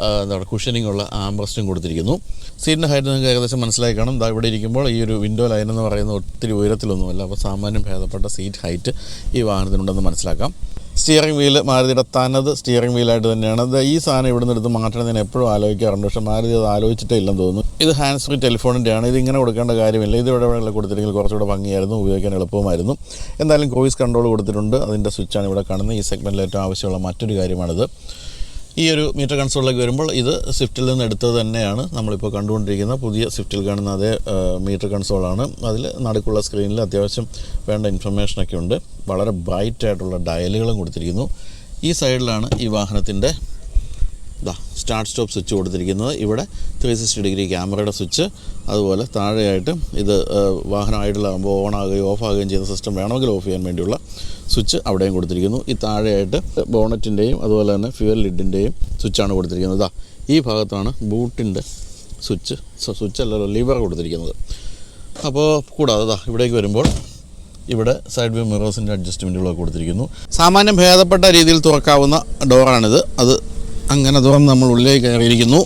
ആ, എന്താ പറയുക കുഷനിങ് ഉള്ള ആംബ്രസ്റ്റും കൊടുത്തിരിക്കുന്നു. സീറ്റിന്റെ ഹൈറ്റ് നിങ്ങൾക്ക് ഏകദേശം മനസ്സിലായി കാണും. ഇതാ ഇവിടെ ഇരിക്കുമ്പോൾ ഈ ഒരു വിൻഡോ ലൈൻ എന്ന് പറയുന്നത് ഒത്തിരി ഉയരത്തിലൊന്നുമല്ല. അപ്പോൾ സാമാന്യം ഭേദപ്പെട്ട സീറ്റ് ഹൈറ്റ് ഈ വാഹനത്തിനുണ്ടെന്ന് മനസ്സിലാക്കാം. സ്റ്റിയറിംഗ് വീൽ മാരുതിയുടെ തനത് സ്റ്റിയറിംഗ് വീലായിട്ട് തന്നെയാണ്. ഈ സാധനം ഇവിടെ നിന്ന് എടുത്ത് മാറ്റണമെന്ന് എപ്പോഴും ആലോചിക്കാറുണ്ട്. പക്ഷേ മാരുതി അത് ആലോചിച്ചിട്ടേ ഇല്ലെന്ന് തോന്നുന്നു. ഇത് ഹാൻഡ് ഫ്രീ ടെലിഫോണിന്റെ ഇത് ഇങ്ങനെ കൊടുക്കേണ്ട കാര്യമില്ല. ഇത് ഇവിടെ ഇവിടെ കൊടുത്തിരുന്നെങ്കിൽ കുറച്ചുകൂടെ ഭംഗിയായിരുന്നു ഉപയോഗിക്കാൻ എളുപ്പമായിരുന്നു എന്തായാലും കോയിസ് കൺട്രോൾ കൊടുത്തിട്ടുണ്ട്. അതിന്റെ സ്വിച്ചാണ് ഇവിടെ കാണുന്നത്. ഈ സെഗ്മെന്റിൽ ഏറ്റവും ആവശ്യമുള്ള മറ്റൊരു കാര്യമാണിത്. ഈ ഒരു മീറ്റർ കൺസോളിലേക്ക് വരുമ്പോൾ ഇത് സ്വിഫ്റ്റിൽ നിന്ന് എടുത്തത് തന്നെയാണ്. നമ്മളിപ്പോൾ കണ്ടുകൊണ്ടിരിക്കുന്ന പുതിയ സ്വിഫ്റ്റിൽ കാണുന്ന അതേ മീറ്റർ കൺസോളാണ് അതിൽ നടുക്കുള്ള സ്ക്രീനിൽ അത്യാവശ്യം വേണ്ട ഇൻഫർമേഷനൊക്കെ ഉണ്ട്. വളരെ ബ്രൈറ്റ് ആയിട്ടുള്ള ഡയലുകളും കൊടുത്തിരിക്കുന്നു. ഈ സൈഡിലാണ് ഈ വാഹനത്തിന്റെ ഇതാ സ്റ്റാർട്ട് സ്റ്റോപ്പ് സ്വിച്ച് കൊടുത്തിരിക്കുന്നത്. ഇവിടെ ത്രീ സിക്സ്റ്റി ഡിഗ്രി ക്യാമറയുടെ സ്വിച്ച് അതുപോലെ താഴെയായിട്ട് ഇത് വാഹനം ഐഡിലാകുമ്പോൾ ഓൺ ആകുകയും ഓഫ് ആകുകയും ചെയ്യുന്ന സിസ്റ്റം വേണമെങ്കിൽ ഓഫ് ചെയ്യാൻ വേണ്ടിയുള്ള സ്വിച്ച് അവിടെയും കൊടുത്തിരിക്കുന്നു. ഈ താഴെയായിട്ട് ബോണറ്റിന്റെയും അതുപോലെ തന്നെ ഫ്യൂവൽ ലിഡിന്റെയും സ്വിച്ചാണ് കൊടുത്തിരിക്കുന്നത്. ഇതാ ഈ ഭാഗത്താണ് ബൂട്ടിന്റെ സ്വിച്ച് സ്വിച്ച് അല്ലല്ലോ ലിവർ കൊടുത്തിരിക്കുന്നത്. അപ്പോൾ കൂടാതെ ദാ ഇവിടേക്ക് വരുമ്പോൾ ഇവിടെ സൈഡ് വ്യൂ മിറേഴ്സിന്റെ അഡ്ജസ്റ്റ്മെന്റുകളൊക്കെ കൊടുത്തിരിക്കുന്നു. സാമാന്യം ഭേദപ്പെട്ട രീതിയിൽ തുറക്കാവുന്ന ഡോറാണിത് അത് അങ്ങനെ തുറന്ന് നമ്മൾ ഉള്ളിലേക്ക് കയറിയിരിക്കുന്നു.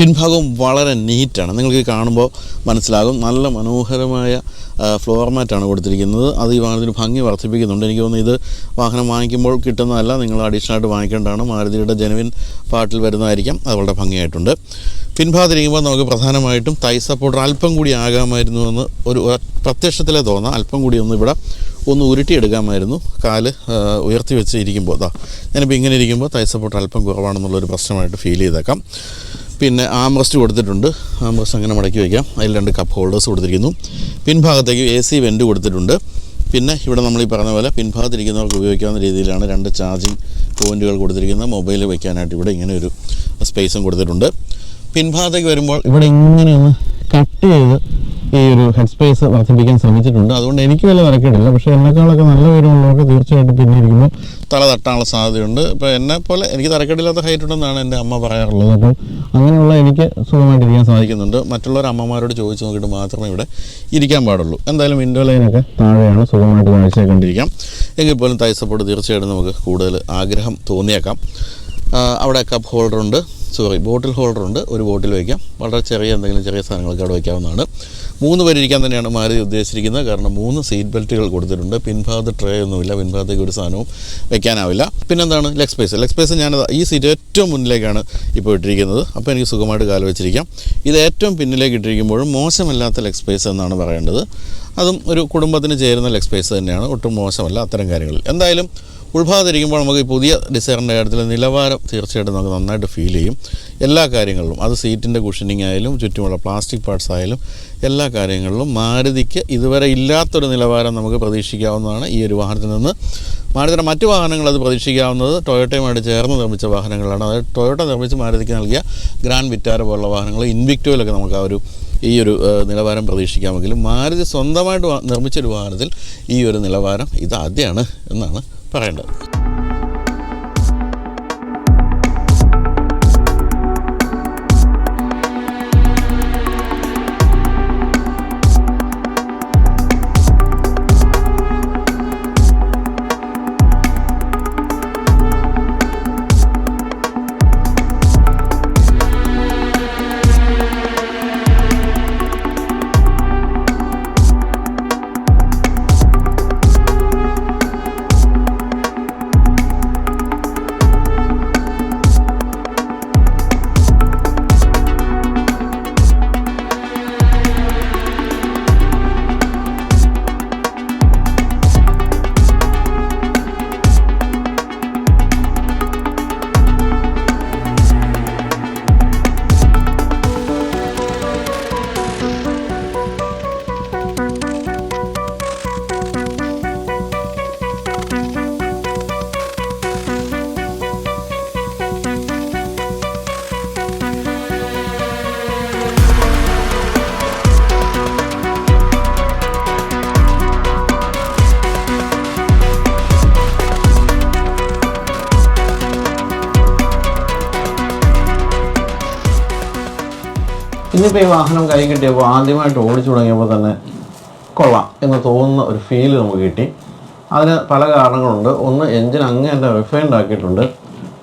പിൻഭാഗവും വളരെ നീറ്റാണ്. നിങ്ങൾക്ക് കാണുമ്പോൾ മനസ്സിലാകും. നല്ല മനോഹരമായ ഫ്ലോർ മാറ്റാണ് കൊടുത്തിരിക്കുന്നത്. അത് ഈ വാഹനത്തിന് ഭംഗി വർദ്ധിപ്പിക്കുന്നുണ്ട്. എനിക്ക് തോന്നുന്നു ഇത് വാഹനം വാങ്ങിക്കുമ്പോൾ കിട്ടുന്നതല്ല. നിങ്ങൾ അഡീഷണൽ ആയിട്ട് വാങ്ങിക്കേണ്ടതാണ്. മാരുതിയുടെ ജനുവിൻ പാട്ടിൽ വരുന്നതായിരിക്കാം. അത് വളരെ ഭംഗിയായിട്ടുണ്ട്. പിൻഭാഗത്തിരിക്കുമ്പോൾ നമുക്ക് പ്രധാനമായിട്ടും തൈ സപ്പോർട്ടർ അല്പം കൂടി ആകാമായിരുന്നു എന്ന് ഒരു പ്രത്യക്ഷത്തിലെ തോന്നാം. അല്പം കൂടി ഒന്ന് ഇവിടെ ഒന്ന് ഉരുട്ടിയെടുക്കാമായിരുന്നു. കാൽ ഉയർത്തി വെച്ച് ഇരിക്കുമ്പോൾ അതാ ഞാനിപ്പോൾ ഇങ്ങനെ ഇരിക്കുമ്പോൾ തൈ സപ്പോർട്ടർ അല്പം കുറവാണെന്നുള്ളൊരു പ്രശ്നമായിട്ട് ഫീൽ ചെയ്തേക്കാം. പിന്നെ ആംറസ്റ്റ് കൊടുത്തിട്ടുണ്ട്. ആംറസ്റ്റ് അങ്ങനെ മടക്കി വയ്ക്കാം. അതിൽ രണ്ട് കപ്പ് ഹോൾഡേഴ്സ് കൊടുത്തിരിക്കുന്നു. പിൻഭാഗത്തേക്ക് എ സി വെന്റ് കൊടുത്തിട്ടുണ്ട്. പിന്നെ ഇവിടെ നമ്മൾ ഈ പറഞ്ഞ പോലെ പിൻഭാഗത്തിരിക്കുന്നവർക്ക് ഉപയോഗിക്കാവുന്ന രീതിയിലാണ് രണ്ട് ചാർജിങ് പോയിന്റുകൾ കൊടുത്തിരിക്കുന്നത്. മൊബൈൽ വയ്ക്കാനായിട്ട് ഇവിടെ ഇങ്ങനെ ഒരു സ്പേസും കൊടുത്തിട്ടുണ്ട്. പിൻഭാഗത്തേക്ക് വരുമ്പോൾ ഇവിടെ ഇങ്ങനെ ഒന്ന് കട്ട് ചെയ്ത് ഈ ഒരു ഹെഡ് സ്പേസ് വർദ്ധിപ്പിക്കാൻ ശ്രമിച്ചിട്ടുണ്ട്. അതുകൊണ്ട് എനിക്ക് വില വരക്കേണ്ടില്ല പക്ഷേ എന്നെക്കാളൊക്കെ നല്ല വിവരമുള്ളവർക്ക് തീർച്ചയായിട്ടും പിന്നെ ഇരിക്കുമ്പോൾ തല തട്ടാനുള്ള സാധ്യതയുണ്ട്. ഇപ്പോൾ എന്നെ പോലെ എനിക്ക് തരക്കേടില്ലാത്ത ഹൈറ്റ് ഉണ്ടെന്നാണ് എന്റെ അമ്മ പറയാറുള്ളത്. അപ്പോൾ അങ്ങനെയുള്ള എനിക്ക് സുഖമായിട്ടിരിക്കാൻ സാധിക്കുന്നുണ്ട്. മറ്റുള്ളവർ അമ്മമാരോട് ചോദിച്ച് നോക്കിയിട്ട് മാത്രമേ ഇവിടെ ഇരിക്കാൻ പാടുള്ളൂ. എന്തായാലും വിൻഡോ ലൈനൊക്കെ താഴെയാണ് സുഖമായിട്ട് കാഴ്ചയെ കണ്ടിരിക്കാം. എങ്കിൽ പോലും തൈ സപ്പോർട്ട് തീർച്ചയായിട്ടും നമുക്ക് കൂടുതൽ ആഗ്രഹം തോന്നിയേക്കാം. അവിടെ കപ്പ് ഹോൾഡറുണ്ട് സോറി ബോട്ടിൽ ഹോൾഡറുണ്ട് ഒരു ബോട്ടിൽ വയ്ക്കാം. വളരെ ചെറിയ എന്തെങ്കിലും ചെറിയ സാധനങ്ങളൊക്കെ അവിടെ വയ്ക്കാവുന്നതാണ്. മൂന്ന് പേരിരിക്കാൻ തന്നെയാണ് മാരുതി ഉദ്ദേശിച്ചിരിക്കുന്നത്. കാരണം മൂന്ന് സീറ്റ് ബെൽറ്റുകൾ കൊടുത്തിട്ടുണ്ട്. പിൻഭാഗത്ത് ട്രേ ഒന്നുമില്ല. പിൻഭാഗത്തേക്ക് ഒരു സാധനവും വെക്കാനാവില്ല. പിന്നെന്താണ്? ലെഗ് സ്പേസ് ലെഗ് സ്പേസ് ഞാൻ ഈ സീറ്റ് ഏറ്റവും മുന്നിലേക്കാണ് ഇപ്പോൾ ഇട്ടിരിക്കുന്നത്. അപ്പോൾ എനിക്ക് സുഖമായിട്ട് കാൽ വെച്ചിരിക്കാം. ഇത് ഏറ്റവും പിന്നിലേക്ക് ഇട്ടിരിക്കുമ്പോഴും മോശമല്ലാത്ത ലെഗ് സ്പേസ് എന്നാണ് പറയേണ്ടത്. അതും ഒരു കുടുംബത്തിന് ചേരുന്ന ലെഗ് സ്പേസ് തന്നെയാണ്. ഒട്ടും മോശമല്ല. അത്തരം കാര്യങ്ങളിൽ. എന്തായാലും ഉൾഭാഗത്തിരിക്കുമ്പോൾ നമുക്ക് പുതിയ ഡിസൈറിന്റെ കാര്യത്തിൽ നിലവാരം തീർച്ചയായിട്ടും നമുക്ക് നന്നായിട്ട് ഫീൽ ചെയ്യും. എല്ലാ കാര്യങ്ങളിലും അത് സീറ്റിന്റെ കുഷനിങ് ആയാലും ചുറ്റുമുള്ള പ്ലാസ്റ്റിക് പാർട്സ് ആയാലും എല്ലാ കാര്യങ്ങളിലും മാരുതിക്ക് ഇതുവരെ ഇല്ലാത്തൊരു നിലവാരം നമുക്ക് പ്രതീക്ഷിക്കാവുന്നതാണ് ഈ ഒരു വാഹനത്തിൽ നിന്ന്. മാരുതിയുടെ മറ്റ് വാഹനങ്ങൾ അത് പ്രതീക്ഷിക്കാവുന്നത് ടൊയോട്ടയുമായിട്ട് ചേർന്ന് നിർമ്മിച്ച വാഹനങ്ങളാണ്. അതായത് ടൊയോട്ട നിർമ്മിച്ച് മാരുതിക്ക് നൽകിയ ഗ്രാൻഡ് വിറ്റാര പോലുള്ള വാഹനങ്ങൾ ഇൻവിക്റ്റോയിലൊക്കെ നമുക്ക് ആ ഒരു ഈ ഒരു നിലവാരം പ്രതീക്ഷിക്കാമെങ്കിലും മാരുതി സ്വന്തമായിട്ട് നിർമ്മിച്ച നിർമ്മിച്ചൊരു വാഹനത്തിൽ ഈ ഒരു നിലവാരം ഇതാദ്യമാണ് എന്നാണ് പറയേണ്ടത്. ഇന്നിപ്പോൾ ഈ വാഹനം കൈ കിട്ടിയപ്പോൾ ആദ്യമായിട്ട് ഓടിച്ചു തുടങ്ങിയപ്പോൾ തന്നെ കൊള്ളാം എന്ന് തോന്നുന്ന ഒരു ഫീൽ നമുക്ക് കിട്ടി. അതിന് പല കാരണങ്ങളുണ്ട്. ഒന്ന് എൻജിൻ അങ്ങനെ റിഫൈൻഡ് ആക്കിയിട്ടുണ്ട്.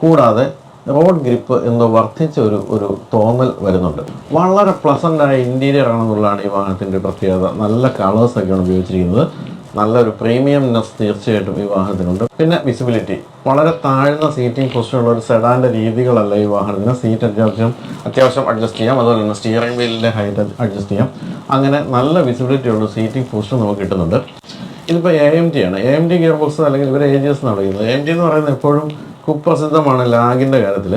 കൂടാതെ റോഡ് ഗ്രിപ്പ് എന്തോ വർദ്ധിച്ച ഒരു ഒരു തോന്നൽ വരുന്നുണ്ട്. വളരെ പ്ലസന്റായ ഇന്റീരിയർ ആണെന്നുള്ളതാണ് ഈ വാഹനത്തിന്റെ പ്രത്യേകത. നല്ല കളേഴ്സൊക്കെയാണ് ഉപയോഗിച്ചിരിക്കുന്നത്. നല്ലൊരു പ്രീമിയംനെസ് തീർച്ചയായിട്ടും ഈ വാഹനത്തിനുണ്ട് പിന്നെ വിസിബിലിറ്റി വളരെ താഴ്ന്ന സീറ്റിംഗ് പൊസിഷനുള്ള ഒരു സെഡാന്റെ രീതികളല്ല ഈ വാഹനത്തിന് സീറ്റ് അത്യാവശ്യം അത്യാവശ്യം അഡ്ജസ്റ്റ് ചെയ്യാം. അതുപോലെ തന്നെ സ്റ്റിയറിംഗ് വീലിന്റെ ഹൈറ്റ് അഡ്ജസ്റ്റ് ചെയ്യാം. അങ്ങനെ നല്ല വിസിബിലിറ്റി ഉള്ള സീറ്റിംഗ് പൊസിഷൻ നമുക്ക് കിട്ടുന്നുണ്ട്. ഇതിപ്പോൾ എ എം ടി ആണ്. A M T gear box അല്ലെങ്കിൽ ഇവർ A G S A M T എന്ന് പറയുന്നത് എപ്പോഴും കുപ്രസിദ്ധമാണ് ലാഗിന്റെ കാര്യത്തിൽ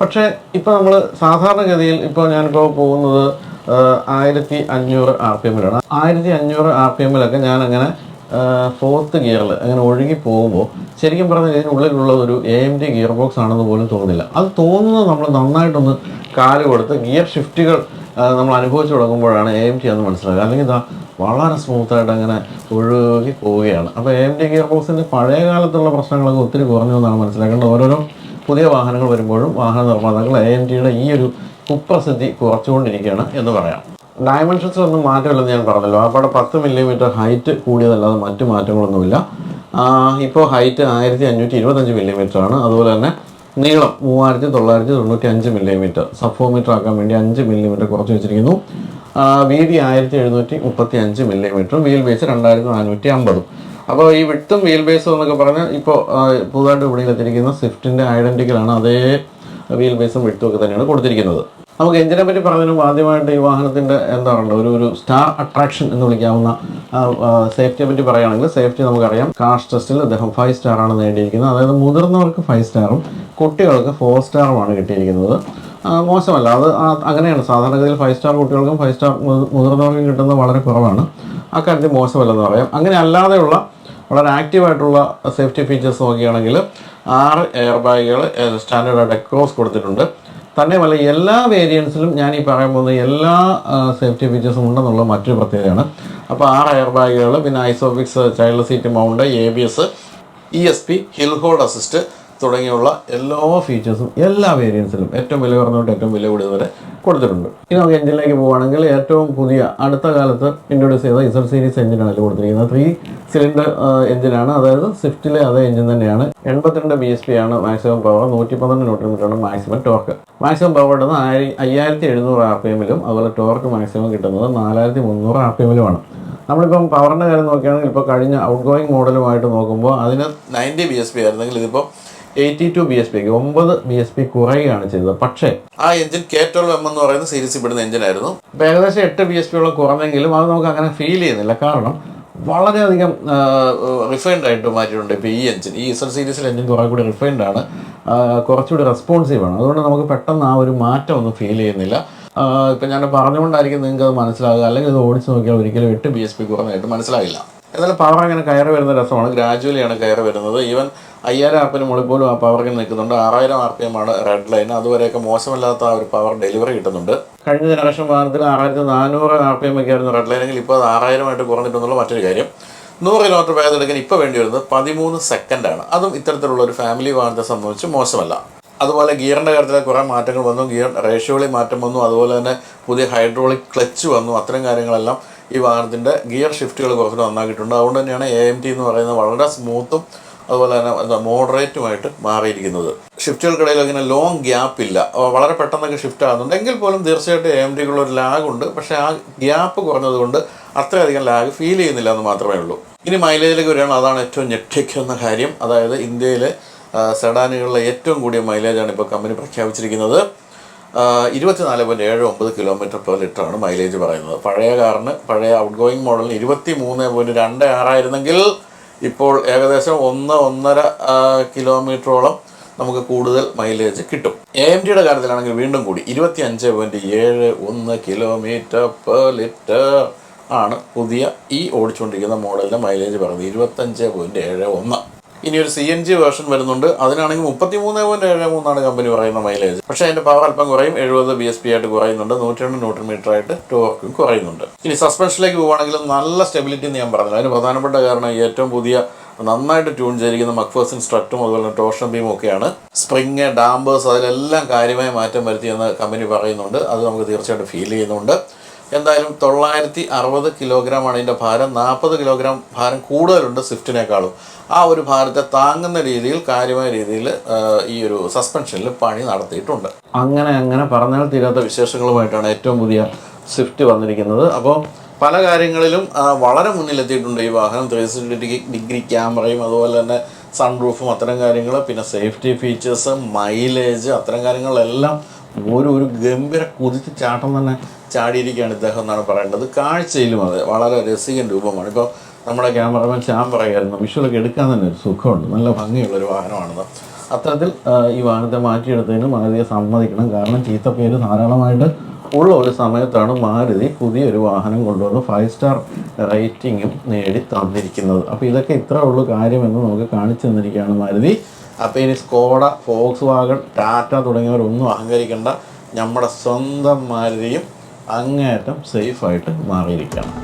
പക്ഷേ ഇപ്പോൾ നമ്മൾ സാധാരണഗതിയിൽ ഇപ്പോൾ ഞാനിപ്പോൾ പോകുന്നത് ആയിരത്തി അഞ്ഞൂറ് ആർ പി എമ്മിലാണ്. ആയിരത്തി അഞ്ഞൂറ് ആർ പി എമ്മിലൊക്കെ ഞാൻ അങ്ങനെ ഫോർത്ത് ഗിയറിൽ അങ്ങനെ ഒഴുകി പോകുമ്പോൾ ശരിക്കും പറഞ്ഞാൽ ഇതിനുള്ളിലുള്ള ഒരു A M D gear box ആണെന്ന് പോലും തോന്നുന്നില്ല. അത് തോന്നുന്നത് നമ്മൾ നന്നായിട്ടൊന്ന് കാൽ കൊടുത്ത് ഗിയർ ഷിഫ്റ്റുകൾ നമ്മൾ അനുഭവിച്ചു തുടങ്ങുമ്പോഴാണ് എ എം ടി എന്ന് മനസ്സിലാക്കുക അല്ലെങ്കിൽ ഇതാ വളരെ സ്മൂത്തായിട്ട് അങ്ങനെ ഒഴുകി പോവുകയാണ്. അപ്പോൾ എ എം ഡി ഗിയർ ബോക്സിന്റെ പഴയ കാലത്തുള്ള പ്രശ്നങ്ങളൊക്കെ ഒത്തിരി കുറഞ്ഞു എന്നാണ് മനസ്സിലാക്കേണ്ടത്. ഓരോരോ പുതിയ വാഹനങ്ങൾ വരുമ്പോഴും വാഹന നിർമ്മാതാക്കൾ എ എം ടിയുടെ ഈ ഒരു കുപ്രസിദ്ധി കുറച്ചുകൊണ്ടിരിക്കുകയാണ് എന്ന് പറയാം. ഡയമെൻഷൻസ് ഒന്നും മാറ്റമില്ലെന്ന് ഞാൻ പറഞ്ഞല്ലോ. അപ്പോൾ പത്ത് മില്ലിമീറ്റർ ഹൈറ്റ് കൂടിയതല്ലാതെ മറ്റു മാറ്റങ്ങളൊന്നുമില്ല. ഇപ്പോൾ ഹൈറ്റ് ആയിരത്തി അഞ്ഞൂറ്റി ഇരുപത്തഞ്ച് മില്ലിമീറ്റർ ആണ് അതുപോലെ തന്നെ നീളം മൂവായിരത്തി തൊള്ളായിരത്തി തൊണ്ണൂറ്റി അഞ്ച് മില്ലിമീറ്റർ. സബ്ഫോമീറ്റർ ആക്കാൻ വേണ്ടി അഞ്ച് മില്ലിമീറ്റർ കുറച്ച് വെച്ചിരിക്കുന്നു. വീതി ആയിരത്തി എഴുന്നൂറ്റി മുപ്പത്തി അഞ്ച് മില്ലിമീറ്ററും വീൽ ബേസ് രണ്ടായിരത്തി നാനൂറ്റി അമ്പതും അപ്പോൾ ഈ വിട്ടും വീൽ ബേസും എന്നൊക്കെ പറഞ്ഞാൽ ഇപ്പോൾ പുതുതായിട്ട് വിപണിയിലെത്തിയിരിക്കുന്ന സ്വിഫ്റ്റിന്റെ ഐഡന്റിക്കലാണ് അതേ വീൽ ബേസും വിട്ടും ഒക്കെ തന്നെയാണ് കൊടുത്തിരിക്കുന്നത്. നമുക്ക് എഞ്ചിനെ പറ്റി പറഞ്ഞതിന് ആദ്യമായിട്ട് ഈ വാഹനത്തിന്റെ എന്താ പറയുക ഒരു ഒരു സ്റ്റാർ അട്രാക്ഷൻ എന്ന് വിളിക്കാവുന്ന സേഫ്റ്റിയെ പറ്റി പറയുകയാണെങ്കിൽ സേഫ്റ്റി നമുക്കറിയാം. കാർ ടെസ്റ്റിൽ അദ്ദേഹം ഫൈവ് സ്റ്റാർ ആണ് നേടിയിരിക്കുന്നത്. അതായത് മുതിർന്നവർക്ക് ഫൈവ് സ്റ്റാറും കുട്ടികൾക്ക് ഫോർ സ്റ്റാറുമാണ് കിട്ടിയിരിക്കുന്നത്. മോശമല്ല. അത് അങ്ങനെയാണ്. സാധാരണഗതിയിൽ ഫൈവ് സ്റ്റാർ കുട്ടികൾക്കും ഫൈവ് സ്റ്റാർ മുതിർന്നവർക്കും കിട്ടുന്നത് വളരെ കുറവാണ്. അക്കാര്യത്തിൽ മോശമല്ലെന്ന് പറയാം. അങ്ങനെ അല്ലാതെയുള്ള വളരെ ആക്റ്റീവായിട്ടുള്ള സേഫ്റ്റി ഫീച്ചേഴ്സ് നോക്കുകയാണെങ്കിൽ ആറ് എയർ ബാഗുകൾ സ്റ്റാൻഡേർഡ് എക്രോസ് കൊടുത്തിട്ടുണ്ട്. തന്നെയുമല്ല എല്ലാ വേരിയൻസിലും ഞാൻ ഈ പറയാൻ പോകുന്ന എല്ലാ സേഫ്റ്റി ഫീച്ചേഴ്സും ഉണ്ടെന്നുള്ള മറ്റൊരു പ്രത്യേകതയാണ്. അപ്പോൾ ആറ് എയർ ബാഗുകൾ പിന്നെ Isofix child seat mount A B S E S P hill hold assist തുടങ്ങിയുള്ള എല്ലാ ഫീച്ചേഴ്സും എല്ലാ വേരിയൻസിലും ഏറ്റവും വില കുറഞ്ഞോട്ട് ഏറ്റവും വില കൂടിയത് വരെ കൊടുത്തിട്ടുണ്ട്. ഇനി നമുക്ക് എഞ്ചിനിലേക്ക് പോവുകയാണെങ്കിൽ ഏറ്റവും പുതിയ അടുത്ത കാലത്ത് ഇൻട്രൊഡ്യൂസ് ചെയ്ത ഇസർ സീരീസ് എഞ്ചിനാണ് ഇതിൽ കൊടുത്തിരിക്കുന്നത്. ത്രീ സിലിണ്ടർ എഞ്ചിനാണ് അതായത് സ്വിഫ്റ്റിലെ അതേ എഞ്ചിൻ തന്നെയാണ്. എൺപത്തിരണ്ട് ബി എസ് പി ആണ് മാക്സിമം പവർ നൂറ്റി പന്ത്രണ്ട് newton maximum torque maximum power കിട്ടുന്നത് ആയിരം അയ്യായിരത്തി എഴുന്നൂറ് ആർ പി എമ്മിലും അതുപോലെ ടോർക്ക് മാക്സിമം കിട്ടുന്നത് നാലായിരത്തി മുന്നൂറ് ആർ പി എമ്മിലുമാണ് നമ്മളിപ്പം പവറിന്റെ കാര്യം നോക്കുകയാണെങ്കിൽ ഇപ്പോൾ കഴിഞ്ഞ ഔട്ട് ഗോയിങ് മോഡലുമായിട്ട് നോക്കുമ്പോൾ അതിന് നയന്റി ബി എസ് പി ആയിരുന്നെങ്കിൽ ഇതിപ്പോൾ എയ്റ്റി ടു ബി എസ് പിക്ക് ഒമ്പത് ബി എസ് പി കുറയുകയാണ് ചെയ്തത്. പക്ഷേ ആ എഞ്ചിൻ കെ ട്വൽവ് എം എന്ന് പറയുന്ന സീരീസിൽ പെടുന്ന എഞ്ചിനായിരുന്നു ആയിരുന്നു. ഏകദേശം എട്ട് ബി എസ് പിയോളം കുറഞ്ഞെങ്കിലും അത് നമുക്ക് അങ്ങനെ ഫീൽ ചെയ്യുന്നില്ല. കാരണം വളരെയധികം റിഫൈൻഡ് ആയിട്ട് മാറ്റിയിട്ടുണ്ട് ഇപ്പോൾ ഈ എഞ്ചിൻ ഈ ഇസർ സീരീസിൽ എഞ്ചിൻ കുറേ കൂടി റിഫൈൻഡ് ആണ്. കുറച്ചുകൂടി റെസ്പോൺസീവ് ആണ്. അതുകൊണ്ട് നമുക്ക് പെട്ടെന്ന് ആ ഒരു മാറ്റം ഒന്നും ഫീൽ ചെയ്യുന്നില്ല. ഇപ്പം ഞാൻ പറഞ്ഞുകൊണ്ടായിരിക്കും നിങ്ങൾക്ക് അത് മനസ്സിലാകുക. അല്ലെങ്കിൽ ഇത് ഓടിച്ച് നോക്കിയാൽ ഒരിക്കലും എട്ട് ബി എസ് പി കുറഞ്ഞായിട്ട് മനസ്സിലാകില്ല. എന്നാലും പവർ അങ്ങനെ കയറി വരുന്ന രസമാണ്. ഗ്രാജുവലി ആണ് കയറി വരുന്നത്. ഈവൻ അയ്യായിരം ആർ പി മുകളിൽ പോലും ആ ഇങ്ങനെ നിൽക്കുന്നുണ്ട്. ആറായിരം ആർ പി എം ആണ് റെഡ് ലൈൻ അതുവരെയൊക്കെ മോശമല്ലാത്ത ആ ഒരു പവർ ഡെലിവറി കിട്ടുന്നുണ്ട്. കഴിഞ്ഞ ജനറേഷൻ വാഹനത്തിൽ ആറായിരത്തി നാനൂറ് ആർ പി എം ഒക്കെ ആയിരുന്നു റെഡ് ലൈനെങ്കിൽ ഇപ്പോൾ അത് ആറായിരമായിട്ട് കുറഞ്ഞിട്ടുള്ള മറ്റൊരു കാര്യം. നൂറ് കിലോമീറ്റർ വേഗത എടുക്കാൻ ഇപ്പോൾ വേണ്ടി വരുന്നത് പതിമൂന്ന് സെക്കൻഡാണ് അതും ഇത്തരത്തിലുള്ള ഒരു ഫാമിലി വാഹനത്തെ സംബന്ധിച്ച് മോശമല്ല. അതുപോലെ ഗിയറിന്റെ കാര്യത്തിൽ കുറേ മാറ്റങ്ങൾ വന്നു. ഗിയർ റേഷ്യോകളിൽ മാറ്റം വന്നു. അതുപോലെ തന്നെ പുതിയ ഹൈഡ്രോളിക് ക്ലച്ച് വന്നു. അത്തരം കാര്യങ്ങളെല്ലാം ഈ വാഹനത്തിന്റെ ഗിയർ ഷിഫ്റ്റുകൾ കുറച്ച് നന്നാക്കിയിട്ടുണ്ട്. അതുകൊണ്ട് തന്നെയാണ് എ എം ടി എന്ന് പറയുന്നത് വളരെ സ്മൂത്തും അതുപോലെ തന്നെ എന്താ മോഡറേറ്റുമായിട്ട് മാറിയിരിക്കുന്നത്. ഷിഫ്റ്റുകൾക്കിടയിൽ അങ്ങനെ ലോങ് ഗ്യാപ്പ് ഇല്ല. വളരെ പെട്ടെന്നൊക്കെ ഷിഫ്റ്റ് ആകുന്നുണ്ട്. എങ്കിൽ പോലും തീർച്ചയായിട്ടും എ ഡികളൊരു ഒരു ലാഗ് ഉണ്ട്. പക്ഷേ ആ ഗ്യാപ്പ് കുറഞ്ഞതുകൊണ്ട് അത്രയധികം ലാഗ് ഫീൽ ചെയ്യുന്നില്ല എന്ന് മാത്രമേ ഉള്ളൂ. ഇനി മൈലേജിലേക്ക് വരികയാണ്. അതാണ് ഏറ്റവും ഞെട്ടിക്കുന്ന കാര്യം. അതായത് ഇന്ത്യയിലെ സെഡാനുകളിലെ ഏറ്റവും കൂടിയ മൈലേജാണ് ഇപ്പോൾ കമ്പനി പ്രഖ്യാപിച്ചിരിക്കുന്നത്. ഇരുപത്തിനാല് പോയിന്റ് ഏഴ് ഒമ്പത് കിലോമീറ്റർ പെർ ലിറ്റർ ആണ് മൈലേജ് പറയുന്നത്. പഴയ കാറിന് പഴയ ഔട്ട് ഗോയിങ് മോഡലിന് ഇരുപത്തി മൂന്ന് പോയിന്റ് രണ്ട് ആറായിരുന്നെങ്കിൽ ഇപ്പോൾ ഏകദേശം ഒന്ന് ഒന്നര കിലോമീറ്ററോളം നമുക്ക് കൂടുതൽ മൈലേജ് കിട്ടും. എ എം ടിയുടെ കാര്യത്തിലാണെങ്കിൽ വീണ്ടും കൂടി ഇരുപത്തി അഞ്ച് പോയിന്റ് ഏഴ് ഒന്ന് കിലോമീറ്റർ പെർ ലിറ്റർ ആണ് പുതിയ ഈ ഓടിച്ചുകൊണ്ടിരിക്കുന്ന മോഡലിന്റെ മൈലേജ് പറയുന്നത് ഇരുപത്തഞ്ച് പോയിന്റ് ഏഴ് ഒന്ന്. ഇനി ഒരു സി എൻ ജി വേർഷൻ വരുന്നുണ്ട്. അതിനാണെങ്കിൽ മുപ്പത്തി മൂന്ന് പോയിന്റ് ഏഴ് മൂന്നാണ് കമ്പനി പറയുന്ന മൈലേജ് പക്ഷേ അതിന്റെ പവർ അല്പം കുറയും. എഴുപത് ബി എസ് പി ആയിട്ട് കുറയുന്നുണ്ട്. നൂറ്റി രണ്ട് ന്യൂട്രൺ മീറ്റർ ആയിട്ട് ടോർക്കും കുറയുന്നുണ്ട്. ഇനി സസ്പെൻഷനിലേക്ക് പോവുകയാണെങ്കിൽ നല്ല സ്റ്റെബിലിറ്റി എന്ന് ഞാൻ പറഞ്ഞു അതിന് പ്രധാനപ്പെട്ട കാരണം ഏറ്റവും പുതിയ നന്നായിട്ട് ട്യൂൺ ചെയ്തിരിക്കുന്ന മക്ഫേഴ്സൺ സ്ട്രട്ടും അതുപോലെ തന്നെ ടോർഷൻ ബീമും ഒക്കെയാണ്. സ്പ്രിങ് ഡാമ്പേഴ്സ് അതിലെല്ലാം കാര്യമായി മാറ്റം വരുത്തിയെന്ന് കമ്പനി പറയുന്നുണ്ട്. അത് നമുക്ക് തീർച്ചയായിട്ടും ഫീൽ ചെയ്യുന്നുണ്ട്. എന്തായാലും തൊള്ളായിരത്തി അറുപത് കിലോഗ്രാം ആണ് ഇതിന്റെ ഭാരം. നാൽപ്പത് കിലോഗ്രാം ഭാരം കൂടുതലുണ്ട് സ്വിഫ്റ്റിനേക്കാളും ആ ഒരു ഭാരത്തെ താങ്ങുന്ന രീതിയിൽ കാര്യമായ രീതിയിൽ ഈ ഒരു സസ്പെൻഷനിൽ പണി നടത്തിയിട്ടുണ്ട്. അങ്ങനെ അങ്ങനെ പറഞ്ഞാൽ തീരാത്ത വിശേഷങ്ങളുമായിട്ടാണ് ഏറ്റവും പുതിയ സ്വിഫ്റ്റ് വന്നിരിക്കുന്നത്. അപ്പോൾ പല കാര്യങ്ങളിലും വളരെ മുന്നിലെത്തിയിട്ടുണ്ട് ഈ വാഹനം. ത്രീ സിക്സ്റ്റി ഡിഗ്രി ക്യാമറയും അതുപോലെ തന്നെ സൺറൂഫും അത്തരം കാര്യങ്ങൾ. പിന്നെ സേഫ്റ്റി ഫീച്ചേഴ്സ് മൈലേജ് അത്തരം കാര്യങ്ങളെല്ലാം ഒരു ഒരു ഗംഭീര കുതിച്ച് ചാട്ടം തന്നെ ചാടിയിരിക്കുകയാണ് ഇദ്ദേഹം എന്നാണ് പറയേണ്ടത്. കാഴ്ചയിലും അതെ വളരെ രസികൻ രൂപമാണ്. ഇപ്പോൾ നമ്മുടെ ക്യാമറമാൻ ശ്യാം പറയുമായിരുന്നു വിഷ്വലൊക്കെ എടുക്കാൻ തന്നെ ഒരു സുഖമുണ്ട് നല്ല ഭംഗിയുള്ളൊരു വാഹനമാണെന്ന്. അത്തരത്തിൽ ഈ വാഹനത്തെ മാറ്റിയെടുത്തതിന് മാരുതിയെ സമ്മതിക്കണം. കാരണം ചീത്ത പേര് ധാരാളമായിട്ട് ഉള്ള ഒരു സമയത്താണ് മാരുതി പുതിയൊരു വാഹനം കൊണ്ടുവന്ന് ഫൈവ് സ്റ്റാർ റേറ്റിങ്ങും നേടി തന്നിരിക്കുന്നത്. അപ്പോൾ ഇതൊക്കെ ഇത്രേ ഉള്ളൂ കാര്യമെന്ന് നമുക്ക് കാണിച്ചു തന്നിരിക്കുകയാണ് മാരുതി. അപ്പോൾ ഇനി സ്കോഡ ഫോക്സ് വാഗൺ ടാറ്റ തുടങ്ങിയവരൊന്നും അഹങ്കരിക്കേണ്ട. നമ്മുടെ സ്വന്തം മാരുതിയും അങ്ങേയറ്റം സേഫായിട്ട് മാറിയിരിക്കുകയാണ്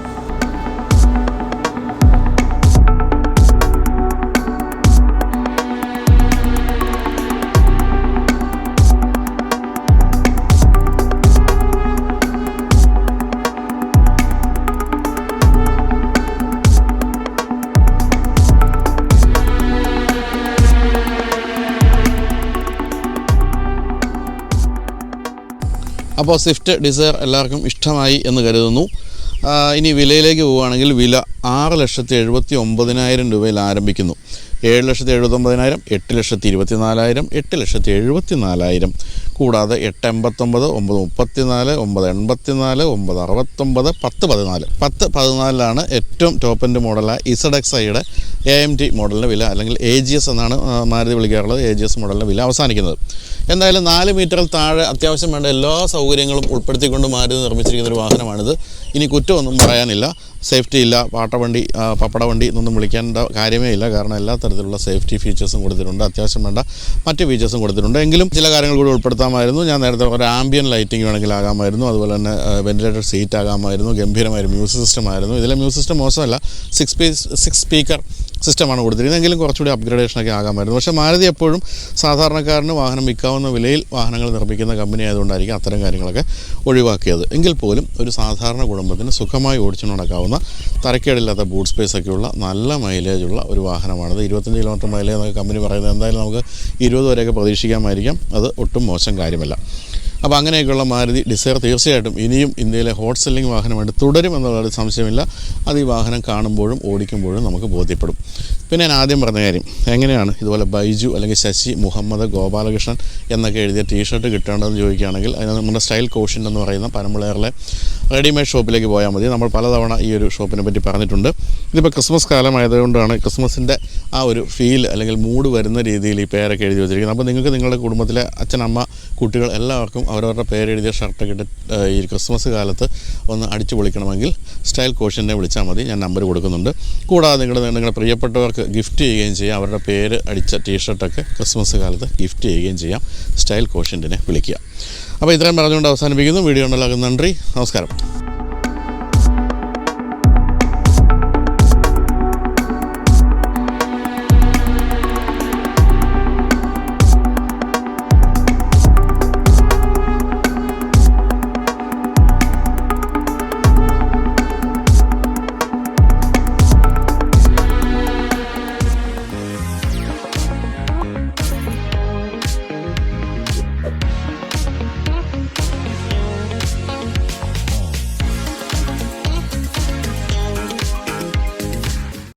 അപ്പോൾ സ്വിഫ്റ്റ് ഡിസയർ എല്ലാവർക്കും ഇഷ്ടമായി എന്ന് കരുതുന്നു. ഇനി വിലയിലേക്ക് പോവുകയാണെങ്കിൽ വില ആറ് ലക്ഷത്തി എഴുപത്തി ഒമ്പതിനായിരം രൂപയിൽ ആരംഭിക്കുന്നു. ഏഴ് ലക്ഷത്തി എഴുപത്തൊമ്പതിനായിരം എട്ട് ലക്ഷത്തി ഇരുപത്തി നാലായിരം എട്ട് ലക്ഷത്തി എഴുപത്തി നാലായിരം കൂടാതെ എട്ട് എൺപത്തൊമ്പത് ഒമ്പത് മുപ്പത്തിനാല് ഒമ്പത് എൺപത്തിനാല് ഒമ്പത് അറുപത്തൊമ്പത് പത്ത് പതിനാല്. പത്ത് പതിനാലിലാണ് ഏറ്റവും ടോപ്പ് എൻഡ് മോഡലായ ഇസഡ് എക്സ് ഐയുടെ എ എം ടി മോഡലിന്റെ വില അല്ലെങ്കിൽ എ ജി എസ് എന്നാണ് മാരുതി വിളിക്കാറുള്ളത്. എ ജി എസ് മോഡലിന്റെ വില അവസാനിക്കുന്നത്. എന്തായാലും നാല് മീറ്ററിൽ താഴെ അത്യാവശ്യം വേണ്ട എല്ലാ സൗകര്യങ്ങളും ഉൾപ്പെടുത്തിക്കൊണ്ട് മാരുതി നിർമ്മിച്ചിരിക്കുന്ന ഒരു വാഹനമാണിത്. ഇനി കുറ്റമൊന്നും പറയാനില്ല. സേഫ്റ്റി ഇല്ല പാട്ടവണ്ടി ആ, പപ്പട വണ്ടി എന്നൊന്നും വിളിക്കേണ്ട കാര്യമേ ഇല്ല. കാരണം എല്ലാ തരത്തിലുള്ള സേഫ്റ്റി ഫീച്ചേഴ്സും കൊടുത്തിട്ടുണ്ട്. അത്യാവശ്യം വേണ്ട മറ്റ് ഫീച്ചേഴ്സും കൊടുത്തിട്ടുണ്ട്. എങ്കിലും ചില കാര്യങ്ങൾ കൂടി ഉൾപ്പെടുത്താമായിരുന്നു. ഞാൻ നേരത്തെ ഒരു ആംബിയൻ ലൈറ്റിംഗ് വേണമെങ്കിൽ ആകാമായിരുന്നു. അതുപോലെ തന്നെ വെന്റിലേറ്റർ സീറ്റ് ആകാമായിരുന്നു. ഗംഭീരമായ മ്യൂസിക് സിസ്റ്റം ആയിരുന്നു. ഇതിലെ മ്യൂസിക് സിസ്റ്റം മോശമല്ല. സിക്സ് സ്പീക്കർ സിസ്റ്റമാണ് കൊടുത്തിരുന്നത് എങ്കിലും കുറച്ചുകൂടി അപ്ഗ്രേഡേഷനൊക്കെ ആകാമായിരുന്നു. പക്ഷേ മാരുതി എപ്പോഴും സാധാരണക്കാരന് വാഹനം വിൽക്കാവുന്ന വിലയിൽ വാഹനങ്ങൾ നിർമ്മിക്കുന്ന കമ്പനി ആയതുകൊണ്ടായിരിക്കും അത്തരം കാര്യങ്ങളൊക്കെ ഒഴിവാക്കിയത്. എങ്കിൽ പോലും ഒരു സാധാരണ കുടുംബത്തിന് സുഖമായി ഓടിച്ചു നടക്കാവുന്ന തരക്കേടില്ലാത്ത ബൂട്ട് സ്പേസ് ഒക്കെയുള്ള നല്ല മൈലേജുള്ള ഒരു വാഹനമാണിത്. ഇരുപത്തഞ്ച് കിലോമീറ്റർ മൈലേജ് എന്നൊക്കെ കമ്പനി പറയുന്നത് എന്തായാലും നമുക്ക് ഇരുപത് വരെയൊക്കെ പ്രതീക്ഷിക്കാമായിരിക്കാം. അത് ഒട്ടും മോശം കാര്യമല്ല. അപ്പോൾ അങ്ങനെയൊക്കെയുള്ള മാരുതി ഡിസയർ തീർച്ചയായിട്ടും ഇനിയും ഇന്ത്യയിലെ ഹോട്ട് സെല്ലിംഗ് വാഹനമായിട്ട് തുടരുമെന്നുള്ളൊരു സംശയമില്ല. അത് ഈ വാഹനം കാണുമ്പോഴും ഓടിക്കുമ്പോഴും നമുക്ക് ബോധ്യപ്പെടും. പിന്നെ ഞാൻ ആദ്യം പറഞ്ഞ കാര്യം എങ്ങനെയാണ് ഇതുപോലെ ബൈജു അല്ലെങ്കിൽ ശശി മുഹമ്മദ് ഗോപാലകൃഷ്ണൻ എന്നൊക്കെ എഴുതിയ ടീഷർട്ട് കിട്ടേണ്ടതെന്ന് ചോദിക്കുകയാണെങ്കിൽ അതിന് നമ്മുടെ സ്റ്റൈൽ കോഷൻ എന്ന് പറയുന്ന പനമ്പളയറിലെ റെഡിമെയ്ഡ് ഷോപ്പിലേക്ക് പോയാൽ മതി. നമ്മൾ പലതവണ ഈ ഒരു ഷോപ്പിനെ പറ്റി പറഞ്ഞിട്ടുണ്ട്. ഇതിപ്പോൾ ക്രിസ്മസ് കാലമായതുകൊണ്ടാണ് ക്രിസ്മസിന്റെ ആ ഒരു ഫീൽ അല്ലെങ്കിൽ മൂഡ് വരുന്ന രീതിയിൽ ഈ പേരൊക്കെ എഴുതി വെച്ചിരിക്കുന്നത്. അപ്പോൾ നിങ്ങൾക്ക് നിങ്ങളുടെ കുടുംബത്തിലെ അച്ഛൻ അമ്മ കുട്ടികൾ എല്ലാവർക്കും അവരവരുടെ പേരെഴുതിയ ഷർട്ടൊക്കെ ഇട്ട് ഈ ക്രിസ്മസ് കാലത്ത് ഒന്ന് അടിച്ചു പൊളിക്കണമെങ്കിൽ സ്റ്റൈൽ കോഷനെ വിളിച്ചാൽ മതി. ഞാൻ നമ്പർ കൊടുക്കുന്നുണ്ട്. കൂടാതെ നിങ്ങളുടെ നിങ്ങളുടെ പ്രിയപ്പെട്ടവർക്ക് ഗിഫ്റ്റ് ചെയ്യുകയും ചെയ്യാം. അവരുടെ പേര് അടിച്ച ടീഷർട്ടൊക്കെ ക്രിസ്മസ് കാലത്ത് ഗിഫ്റ്റ് ചെയ്യുകയും ചെയ്യാം. സ്റ്റൈൽ കോഷ്യന്റിനെ വിളിക്കുക. അപ്പോൾ ഇത്രയും പറഞ്ഞുകൊണ്ട് അവസാനിപ്പിക്കുന്നു. വീഡിയോ ഉണ്ടല്ലോ നന്ദി. നമസ്കാരം.